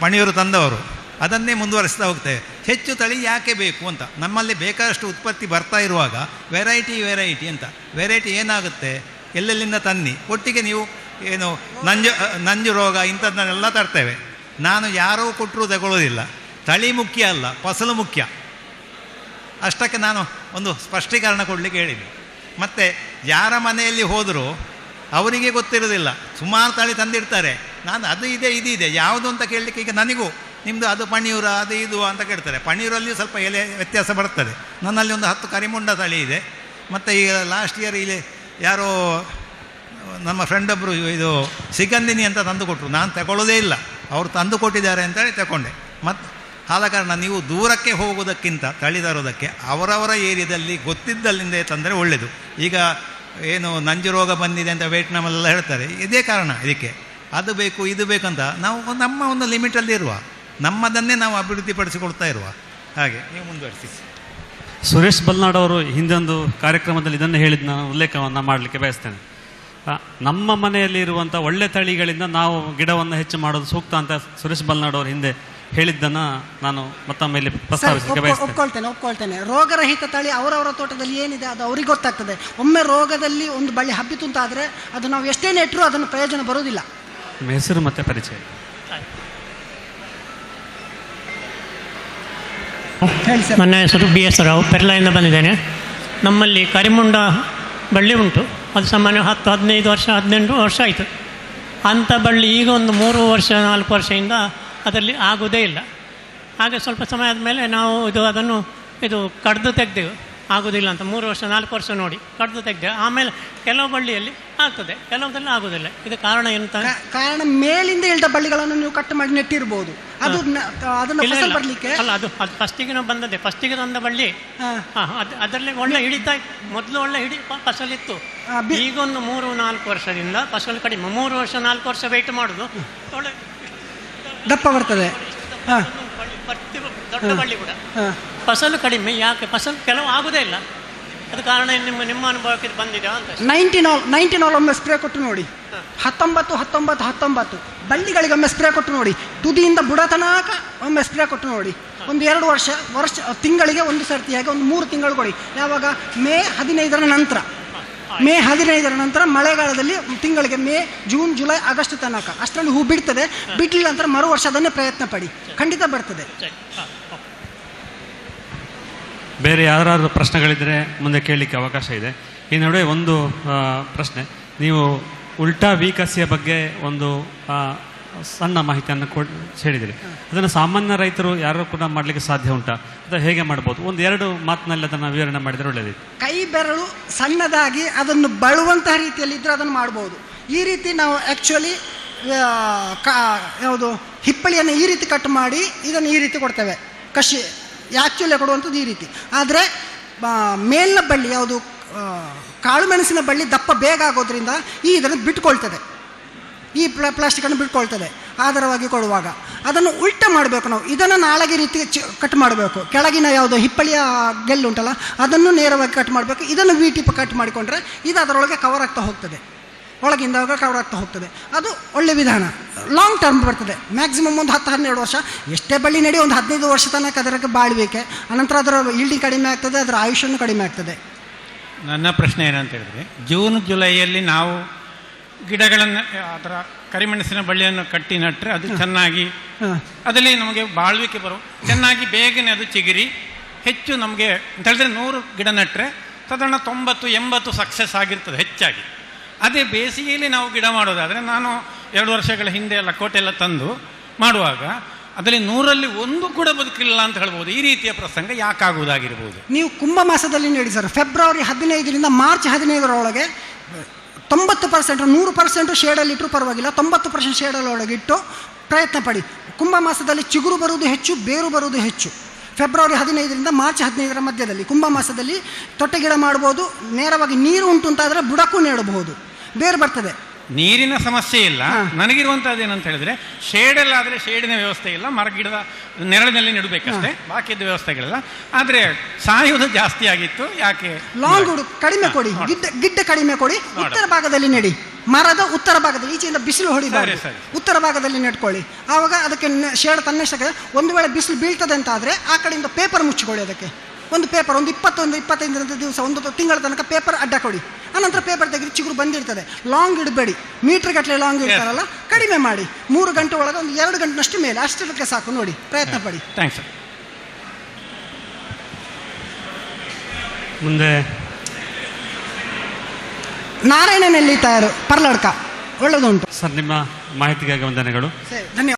S4: ಪಣಿಯೂರು ತಂದವರು. ಅದನ್ನೇ ಮುಂದುವರಿಸ್ತಾ ಹೋಗ್ತೇವೆ. ಹೆಚ್ಚು ತಳಿ ಯಾಕೆ ಬೇಕು ಅಂತ. ನಮ್ಮಲ್ಲಿ ಬೇಕಾದಷ್ಟು ಉತ್ಪತ್ತಿ ಬರ್ತಾ ಇರುವಾಗ ವೆರೈಟಿ ವೆರೈಟಿ ಅಂತ. ವೆರೈಟಿ ಏನಾಗುತ್ತೆ? ಎಲ್ಲೆಲ್ಲಿಂದ ತನ್ನಿ? ಒಟ್ಟಿಗೆ ನೀವು ಏನು, ನಂಜು ನಂಜು ರೋಗ ಇಂಥದ್ದನ್ನೆಲ್ಲ ತರ್ತೇವೆ. ನಾನು ಯಾರೋ ಕೊಟ್ಟರೂ ತಗೊಳ್ಳೋದಿಲ್ಲ. ತಳಿ ಮುಖ್ಯ ಅಲ್ಲ, ಫಸಲು ಮುಖ್ಯ. ಅಷ್ಟಕ್ಕೆ ನಾನು ಒಂದು ಸ್ಪಷ್ಟೀಕರಣ ಕೊಡಲಿಕ್ಕೆ ಹೇಳಿದ್ದೆ. ಮತ್ತು ಯಾರ ಮನೆಯಲ್ಲಿ ಹೋದರೂ ಅವರಿಗೆ ಗೊತ್ತಿರೋದಿಲ್ಲ ಸುಮಾರು ತಳಿ ತಂದಿರ್ತಾರೆ ನಾನು ಅದು ಇದೆ, ಇದು ಇದೆ, ಯಾವುದು ಅಂತ ಕೇಳಲಿಕ್ಕೆ ಈಗ ನನಗೂ ನಿಮ್ಮದು ಅದು ಪಣಿಯೂರ, ಅದು ಇದು ಅಂತ ಕೇಳ್ತಾರೆ. ಪಣಿಯೂರಲ್ಲಿ ಸ್ವಲ್ಪ ಎಲೆ ವ್ಯತ್ಯಾಸ ಬರ್ತದೆ. ನನ್ನಲ್ಲಿ ಒಂದು ಹತ್ತು ಕರಿಮುಂಡ ತಳಿ ಇದೆ. ಮತ್ತು ಈಗ ಲಾಸ್ಟ್ ಇಯರ್ ಇಲ್ಲಿ ಯಾರೋ ನಮ್ಮ ಫ್ರೆಂಡ್ ಒಬ್ಬರು ಇದು ಸಿಗಂದಿನಿ ಅಂತ ತಂದು ಕೊಟ್ಟರು ನಾನು ತಗೊಳ್ಳೋದೇ ಇಲ್ಲ. ಅವರು ತಂದು ಕೊಟ್ಟಿದ್ದಾರೆ ಅಂತೇಳಿ ತಗೊಂಡೆ ಮತ್ತು ಆದ ಕಾರಣ ನೀವು ದೂರಕ್ಕೆ ಹೋಗೋದಕ್ಕಿಂತ ತಳಿ ತರೋದಕ್ಕೆ ಅವರವರ ಏರಿಯಾದಲ್ಲಿ ಗೊತ್ತಿದ್ದಲ್ಲಿಂದೇ ತಂದರೆ ಒಳ್ಳೆಯದು ಈಗ ಏನು ನಂಜು ರೋಗ ಬಂದಿದೆ ಅಂತ ವೇಟ್ನಾಮಲ್ಲೆಲ್ಲ ಹೇಳ್ತಾರೆ. ಇದೇ ಕಾರಣ ಇದಕ್ಕೆ. ಅದು ಬೇಕು, ಇದು ಬೇಕಂತ ನಾವು ನಮ್ಮ ಒಂದು ಲಿಮಿಟಲ್ಲಿ ಇರುವ. ನಮ್ಮದನ್ನೇ ನಾವು ಅಭಿವೃದ್ಧಿಪಡಿಸಿಕೊಡ್ತಾ ಇರುವ. ಹಾಗೆ, ನೀವು ಮುಂದುವರಿಸಿ.
S2: ಸುರೇಶ್ ಬಲ್ನಾಡ್ ಅವರು ಹಿಂದೊಂದು ಕಾರ್ಯಕ್ರಮದಲ್ಲಿ ಇದನ್ನು ಹೇಳಿದ ನಾನು ಉಲ್ಲೇಖವನ್ನು ಮಾಡಲಿಕ್ಕೆ ಬಯಸ್ತೇನೆ. ನಮ್ಮ ಮನೆಯಲ್ಲಿ ಇರುವಂಥ ಒಳ್ಳೆ ತಳಿಗಳಿಂದ ನಾವು ಗಿಡವನ್ನು ಹೆಚ್ಚು ಮಾಡೋದು ಸೂಕ್ತ ಅಂತ ಸುರೇಶ್ ಬಲ್ನಾಡ್ ಅವರು ಹಿಂದೆ ಹೇಳಿದ್ದನ್ನು ನಾನು ಮತ್ತೊಮ್ಮೆ ಇಲ್ಲಿ
S1: ಒಪ್ಕೊಳ್ತೇನೆ ಒಪ್ಕೊಳ್ತೇನೆ. ರೋಗರಹಿತ ತಳಿ ಅವರವರ ತೋಟದಲ್ಲಿ ಏನಿದೆ ಅದು ಅವ್ರಿಗೆ ಗೊತ್ತಾಗ್ತದೆ. ಒಮ್ಮೆ ರೋಗದಲ್ಲಿ ಒಂದು ಬಳ್ಳಿ ಹಬ್ಬಿತು ಅಂತ ಆದರೆ ಅದು ನಾವು ಎಷ್ಟೇ ನೆಟ್ಟರೂ ಅದನ್ನು ಪ್ರಯೋಜನ ಬರುವುದಿಲ್ಲ.
S2: ಹೆಸರು ಮತ್ತೆ ಪರಿಚಯ.
S5: ನನ್ನ ಹೆಸರು ಬಿ ಎಸ್ ರಾವ್. ಪೆರ್ಲಾಯಿಂದ ಬಂದಿದ್ದೇನೆ. ನಮ್ಮಲ್ಲಿ ಕರಿಮುಂಡ ಬಳ್ಳಿ ಉಂಟು. ಅದು ಸಾಮಾನ್ಯ ಹತ್ತು, ಹದಿನೈದು ವರ್ಷ, ಹದಿನೆಂಟು ವರ್ಷ ಆಯಿತು. ಅಂಥ ಬಳ್ಳಿ ಈಗ ಒಂದು ಮೂರು ವರ್ಷ, ನಾಲ್ಕು ವರ್ಷದಿಂದ ಅದರಲ್ಲಿ ಆಗೋದೇ ಇಲ್ಲ. ಹಾಗೆ ಸ್ವಲ್ಪ ಸಮಯ ಆದಮೇಲೆ ನಾವು ಇದು ಅದನ್ನು, ಇದು ಕಡ್ದು ತೆಗೆದೆವು. ಆಗೋದಿಲ್ಲ ಅಂತ. ಮೂರು ವರ್ಷ ನಾಲ್ಕು ವರ್ಷ ನೋಡಿ ಕಡ್ದು ತೆಗ್ದು ಆಮೇಲೆ ಕೆಲವು ಬಳ್ಳಿಯಲ್ಲಿ ಆಗ್ತದೆ ಕೆಲವುದಲ್ಲಿ ಆಗೋದಿಲ್ಲ. ಇದು ಕಾರಣ ಎಂತ?
S1: ಕಾರಣ ಮೇಲಿಂದ ಇಳಿದ ಬಳ್ಳಿಗಳನ್ನು ನೀವು ಕಟ್ ಮಾಡಿ ನೆಟ್ಟಿರ್ಬೋದು. ಅದು ಅದನ್ನು ಬರಲಿಕ್ಕೆ?
S5: ಅಲ್ಲ ಅದು ಅದು ಫಸ್ಟಿಗೆ ನಾವು ಬಂದದ್ದೆ ಫಸ್ಟಿಗೆ ತಂದ ಬಳ್ಳಿ. ಅದರಲ್ಲಿ ಒಳ್ಳೆ ಹಿಡಿತಾ ಮೊದಲು ಒಳ್ಳೆ ಹಿಡಿ ಫಸಲಿತ್ತು
S1: ಆ,
S5: ಈಗ ಒಂದು ಮೂರು ನಾಲ್ಕು ವರ್ಷದಿಂದ ಫಸಲು ಕಡಿಮೆ. ಮೂರು ವರ್ಷ ನಾಲ್ಕು ವರ್ಷ ವೆಯ್ಟ್ ಮಾಡೋದು. ಒಳ್ಳೆ
S1: ದಪ್ಪ ಬರ್ತದೆ.
S5: ಬರ್ತಿ ದೊಡ್ಡ ಬಳ್ಳಿ ಕೂಡ. ಫಸಲು ಕಡಿಮೆ ಯಾಕೆ? ಫಸಲು ಕೆಲವು ಆಗುದೇ ಇಲ್ಲ. ಅದು ಕಾರಣ ನಿಮ್ಮ ನಿಮ್ಮ ಅನುಭವಕ್ಕೆ ಬಂದಿದೆ ಅಂತ
S1: ನೈನ್ಟೀನ್ ನಾಲ್ ನೈನ್ಟೀನ್ ಒಮ್ಮೆ ಸ್ಪ್ರೇ ಕೊಟ್ಟು ನೋಡಿ. ಹತ್ತೊಂಬತ್ತು ಹತ್ತೊಂಬತ್ತು ಹತ್ತೊಂಬತ್ತು. ಬಳ್ಳಿಗಳಿಗೆ ಒಮ್ಮೆ ಸ್ಪ್ರೇ ಕೊಟ್ಟು ನೋಡಿ. ತುದಿಯಿಂದ ಬುಡತನಕ ಒಮ್ಮೆ ಸ್ಪ್ರೇ ಕೊಟ್ಟು ನೋಡಿ. ಒಂದು ಎರಡು ವರ್ಷ ವರ್ಷ ತಿಂಗಳಿಗೆ ಒಂದು ಸರ್ತಿಯಾಗಿ ಒಂದು ಮೂರು ತಿಂಗಳು ಕೊಡಿ. ಯಾವಾಗ? ಮೇ ಹದಿನೈದರ ನಂತರ. ಮೇ ಹದಿನೈದರ ನಂತರ ಮಳೆಗಾಲದಲ್ಲಿ ತಿಂಗಳಿಗೆ ಮೇ, ಜೂನ್, ಜುಲೈ, ಆಗಸ್ಟ್ ತನಕ. ಅಷ್ಟರಲ್ಲಿ ಹೂ ಬಿಡ್ತದೆ. ಬಿಡ್ಲಿಲ್ಲ ನಂತರ ಮರು ವರ್ಷ ಅದನ್ನೇ ಪ್ರಯತ್ನ ಪಡಿ. ಖಂಡಿತ ಬರ್ತದೆ.
S2: ಬೇರೆ ಯಾರಾದರೂ ಪ್ರಶ್ನೆಗಳಿದ್ದರೆ ಮುಂದೆ ಕೇಳಲಿಕ್ಕೆ ಅವಕಾಶ ಇದೆ. ಈ ನಡುವೆ ಒಂದು ಪ್ರಶ್ನೆ. ನೀವು ಉಲ್ಟಾ ವೀಕಸ್ಯ ಬಗ್ಗೆ ಒಂದು ಸಣ್ಣ ಮಾಹಿತಿಯನ್ನು ಕೊಡ್ ಹೇಳಿದಿರಿ. ಅದನ್ನು ಸಾಮಾನ್ಯ ರೈತರು ಯಾರು ಕೂಡ ಮಾಡಲಿಕ್ಕೆ ಸಾಧ್ಯ ಉಂಟಾ? ಅಥವಾ ಹೇಗೆ ಮಾಡ್ಬೋದು? ಒಂದು ಎರಡು ಮಾತಿನಲ್ಲಿ ಅದನ್ನು ವಿವರಣೆ ಮಾಡಿದರೆ ಒಳ್ಳೆಯದಿತ್ತು
S1: ಕೈ ಬೆರಳು ಸಣ್ಣದಾಗಿ ಅದನ್ನು ಬಳುವಂತಹ ರೀತಿಯಲ್ಲಿ ಇದ್ದರೆ ಅದನ್ನು ಮಾಡ್ಬೋದು. ಈ ರೀತಿ ನಾವು ಆ್ಯಕ್ಚುಲಿ ಯಾವುದು, ಹಿಪ್ಪಳಿಯನ್ನು ಈ ರೀತಿ ಕಟ್ ಮಾಡಿ ಇದನ್ನು ಈ ರೀತಿ ಕೊಡ್ತೇವೆ. ಕಷಿ ಆ್ಯಕ್ಚುಲಿ ಕೊಡುವಂಥದ್ದು ಈ ರೀತಿ. ಆದರೆ ಮೇಲಿನ ಬಳ್ಳಿ, ಯಾವುದು ಕಾಳುಮೆಣಸಿನ ಕಾಳು ಮೆಣಸಿನ ಬಳ್ಳಿ ದಪ್ಪ ಬೇಗ ಆಗೋದ್ರಿಂದ ಈ ಇದನ್ನು ಬಿಟ್ಕೊಳ್ತದೆ ಈ ಪ್ಲ ಪ್ಲಾಸ್ಟಿಕನ್ನು ಬಿಟ್ಕೊಳ್ತದೆ. ಆಧಾರವಾಗಿ ಕೊಡುವಾಗ. ಅದನ್ನು ಉಲ್ಟ ಮಾಡಬೇಕು ನಾವು. ಇದನ್ನು ನಾಳೆಗೆ ರೀತಿ ಚ ಕಟ್ ಮಾಡಬೇಕು. ಕೆಳಗಿನ ಯಾವುದು ಹಿಪ್ಪಳಿಯ ಗೆಲ್ಲು ಉಂಟಲ್ಲ, ಅದನ್ನು ನೇರವಾಗಿ ಕಟ್ ಮಾಡಬೇಕು. ಇದನ್ನು ವಿ ಟಿಪ್ ಕಟ್ ಮಾಡಿಕೊಂಡ್ರೆ ಇದು ಅದರೊಳಗೆ ಕವರ್ ಆಗ್ತಾ ಹೋಗ್ತದೆ. ಒಳಗಿಂದ ಕವರ್ ಆಗ್ತಾ ಹೋಗ್ತದೆ. ಅದು ಒಳ್ಳೆ ವಿಧಾನ. ಲಾಂಗ್ ಟರ್ಮ್ ಬರ್ತದೆ. ಮ್ಯಾಕ್ಸಿಮಮ್ ಒಂದು ಹತ್ತು, ಹನ್ನೆರಡು ವರ್ಷ. ಎಷ್ಟೇ ಬಳ್ಳಿ ನಡಿ, ಒಂದು ಹದಿನೈದು ವರ್ಷ ತನಕ ಅದರ ಬಾಳ್ಬೇಕೆ ಅನಂತರ ಅದರ ಇಲ್ಡಿ ಕಡಿಮೆ ಆಗ್ತದೆ, ಅದರ ಆಯುಷ್ಯನೂ ಕಡಿಮೆ ಆಗ್ತದೆ.
S6: ನನ್ನ ಪ್ರಶ್ನೆ ಏನಂತ ಹೇಳಿದ್ರೆ ಜೂನ್ ಜುಲೈಯಲ್ಲಿ ನಾವು ಗಿಡಗಳನ್ನು ಅದರ ಕರಿಮೆಣಸಿನ ಬಳ್ಳಿಯನ್ನು ಕಟ್ಟಿ ನಟ್ಟರೆ ಅದು ಚೆನ್ನಾಗಿ ಅದರಲ್ಲಿ ನಮಗೆ ಬಾಳ್ವಿಕೆ ಬರು. ಚೆನ್ನಾಗಿ ಬೇಗನೆ ಅದು ಚಿಗಿರಿ. ಹೆಚ್ಚು ನಮಗೆ ಅಂತ ಹೇಳಿದ್ರೆ ನೂರು ಗಿಡ ನಟ್ಟರೆ ಸಾಧಾರಣ ತೊಂಬತ್ತು ಎಂಬತ್ತು ಸಕ್ಸಸ್ ಆಗಿರ್ತದೆ ಹೆಚ್ಚಾಗಿ. ಅದೇ ಬೇಸಿಗೆಯಲ್ಲಿ ನಾವು ಗಿಡ ಮಾಡೋದಾದರೆ ನಾನು ಎರಡು ವರ್ಷಗಳ ಹಿಂದೆ ಎಲ್ಲ ತಂದು ಮಾಡುವಾಗ ಅದರಲ್ಲಿ ನೂರಲ್ಲಿ ಒಂದು ಕೂಡ ಬದುಕಿಲ್ಲ ಅಂತ ಹೇಳ್ಬೋದು. ಈ ರೀತಿಯ ಪ್ರಸಂಗ ಯಾಕಾಗುವುದಾಗಿರ್ಬೋದು
S1: ನೀವು ಕುಂಭ ಮಾಸದಲ್ಲಿ ನೀಡಿ ಸರ್. ಫೆಬ್ರವರಿ ಹದಿನೈದರಿಂದ ಮಾರ್ಚ್ ಹದಿನೈದರೊಳಗೆ ತೊಂಬತ್ತು ಪರ್ಸೆಂಟ್ ನೂರು ಪರ್ಸೆಂಟ್ ಶೇಡಲ್ಲಿ ಇಟ್ಟರು ಪರವಾಗಿಲ್ಲ. ತೊಂಬತ್ತು ಪರ್ಸೆಂಟ್ ಶೇಡಲ್ಲಿ ಒಳಗಿಟ್ಟು ಇಟ್ಟು ಪ್ರಯತ್ನ ಪಡಿ. ಕುಂಭ ಮಾಸದಲ್ಲಿ ಚಿಗುರು ಬರುವುದು ಹೆಚ್ಚು, ಬೇರು ಬರುವುದು ಹೆಚ್ಚು. ಫೆಬ್ರವರಿ ಹದಿನೈದರಿಂದ ಮಾರ್ಚ್ ಹದಿನೈದರ ಮಧ್ಯದಲ್ಲಿ ಕುಂಭ ಮಾಸದಲ್ಲಿ ತೊಟ್ಟೆ ಗಿಡ ಮಾಡ್ಬೋದು. ನೇರವಾಗಿ ನೀರು ಉಂಟು ಅಂತಾದರೆ ಬುಡಕ್ಕೂ ನೆಡಬಹುದು. ಬೇರು ಬರ್ತದೆ.
S6: ನೀರಿನ ಸಮಸ್ಯೆ ಇಲ್ಲ. ಏನಂತ ಹೇಳಿದ್ರೆ ಶೇಡಲ್ಲಾದ್ರೆ ಶೇಡಿನ ವ್ಯವಸ್ಥೆ ಇಲ್ಲ ಮರ ಗಿಡದ ನೆರಳಿನಲ್ಲಿ ನೆಡಬೇಕಷ್ಟೇ ಬಾಕಿದ್ದ ವ್ಯವಸ್ಥೆಗಳಿಲ್ಲ. ಆದರೆ ಸಾಯುವುದು ಜಾಸ್ತಿ ಆಗಿತ್ತು ಯಾಕೆ?
S1: ಲಾಂಗ್ ಹುಡು ಕಡಿಮೆ ಕೊಡಿ ಗಿಡ್ಡ ಗಿಡ್ಡ ಕಡಿಮೆ ಕೊಡಿ ಉತ್ತರ ಭಾಗದಲ್ಲಿ ನೆಡಿ. ಮರದ ಉತ್ತರ ಭಾಗದಲ್ಲಿ ಈಚೆಯಿಂದ ಬಿಸಿಲು
S6: ಹೊಡಿದ್ದಾರೆ.
S1: ಉತ್ತರ ಭಾಗದಲ್ಲಿ ನೆಟ್ಕೊಳ್ಳಿ ಆವಾಗ ಅದಕ್ಕೆ ಶೇಡ್ ತನ್ನಷ್ಟಕ್ಕೆ ಒಂದು ವೇಳೆ ಬಿಸಿಲು ಬೀಳ್ತದೆ ಅಂತ ಆದರೆ ಆ ಕಡೆಯಿಂದ ಪೇಪರ್ ಮುಚ್ಚಿಕೊಳ್ಳಿ ಅದಕ್ಕೆ. ಒಂದು ಪೇಪರ್ ಒಂದು ಇಪ್ಪತ್ತೊಂದು ಇಪ್ಪತ್ತೈದರಿಂದ ದಿವಸ ಒಂದು ತಿಂಗಳ ತನಕ ಪೇಪರ್ ಅಡ್ಡ ಕೊಡಿ. ಅನಂತರ ಪೇಪರ್ ತೆಗೆದು ಚಿಗುರು ಬಂದಿರ್ತದೆ. ಲಾಂಗ್ ಇಡಬೇಡಿ. ಮೀಟರ್ ಗಟ್ಟಲೆ ಲಾಂಗ್ ಇರ್ತಾರಲ್ಲ ಕಡಿಮೆ ಮಾಡಿ. ಮೂರು ಗಂಟೆ ಒಳಗೆ ಒಂದು ಎರಡು ಗಂಟೆನಷ್ಟು ಮೇಲೆ ಅಷ್ಟಕ್ಕೆ ಸಾಕು ನೋಡಿ. ಪ್ರಯತ್ನ ಪಡಿ.
S6: ಥ್ಯಾಂಕ್ಸ್
S2: ಮುಂದೆ.
S1: ನಾರಾಯಣನಲ್ಲಿ ತಯಾರು ಪರ್ಲಡ್ಕ. ಒಳ್ಳೆದುಂಟು.
S2: ಸರ್ ನಿಮ್ಮ ಮಾಹಿತಿಗಾಗಿ ವಂದನೆಗಳು.
S1: ಸರಿ ಧನ್ಯವಾದ.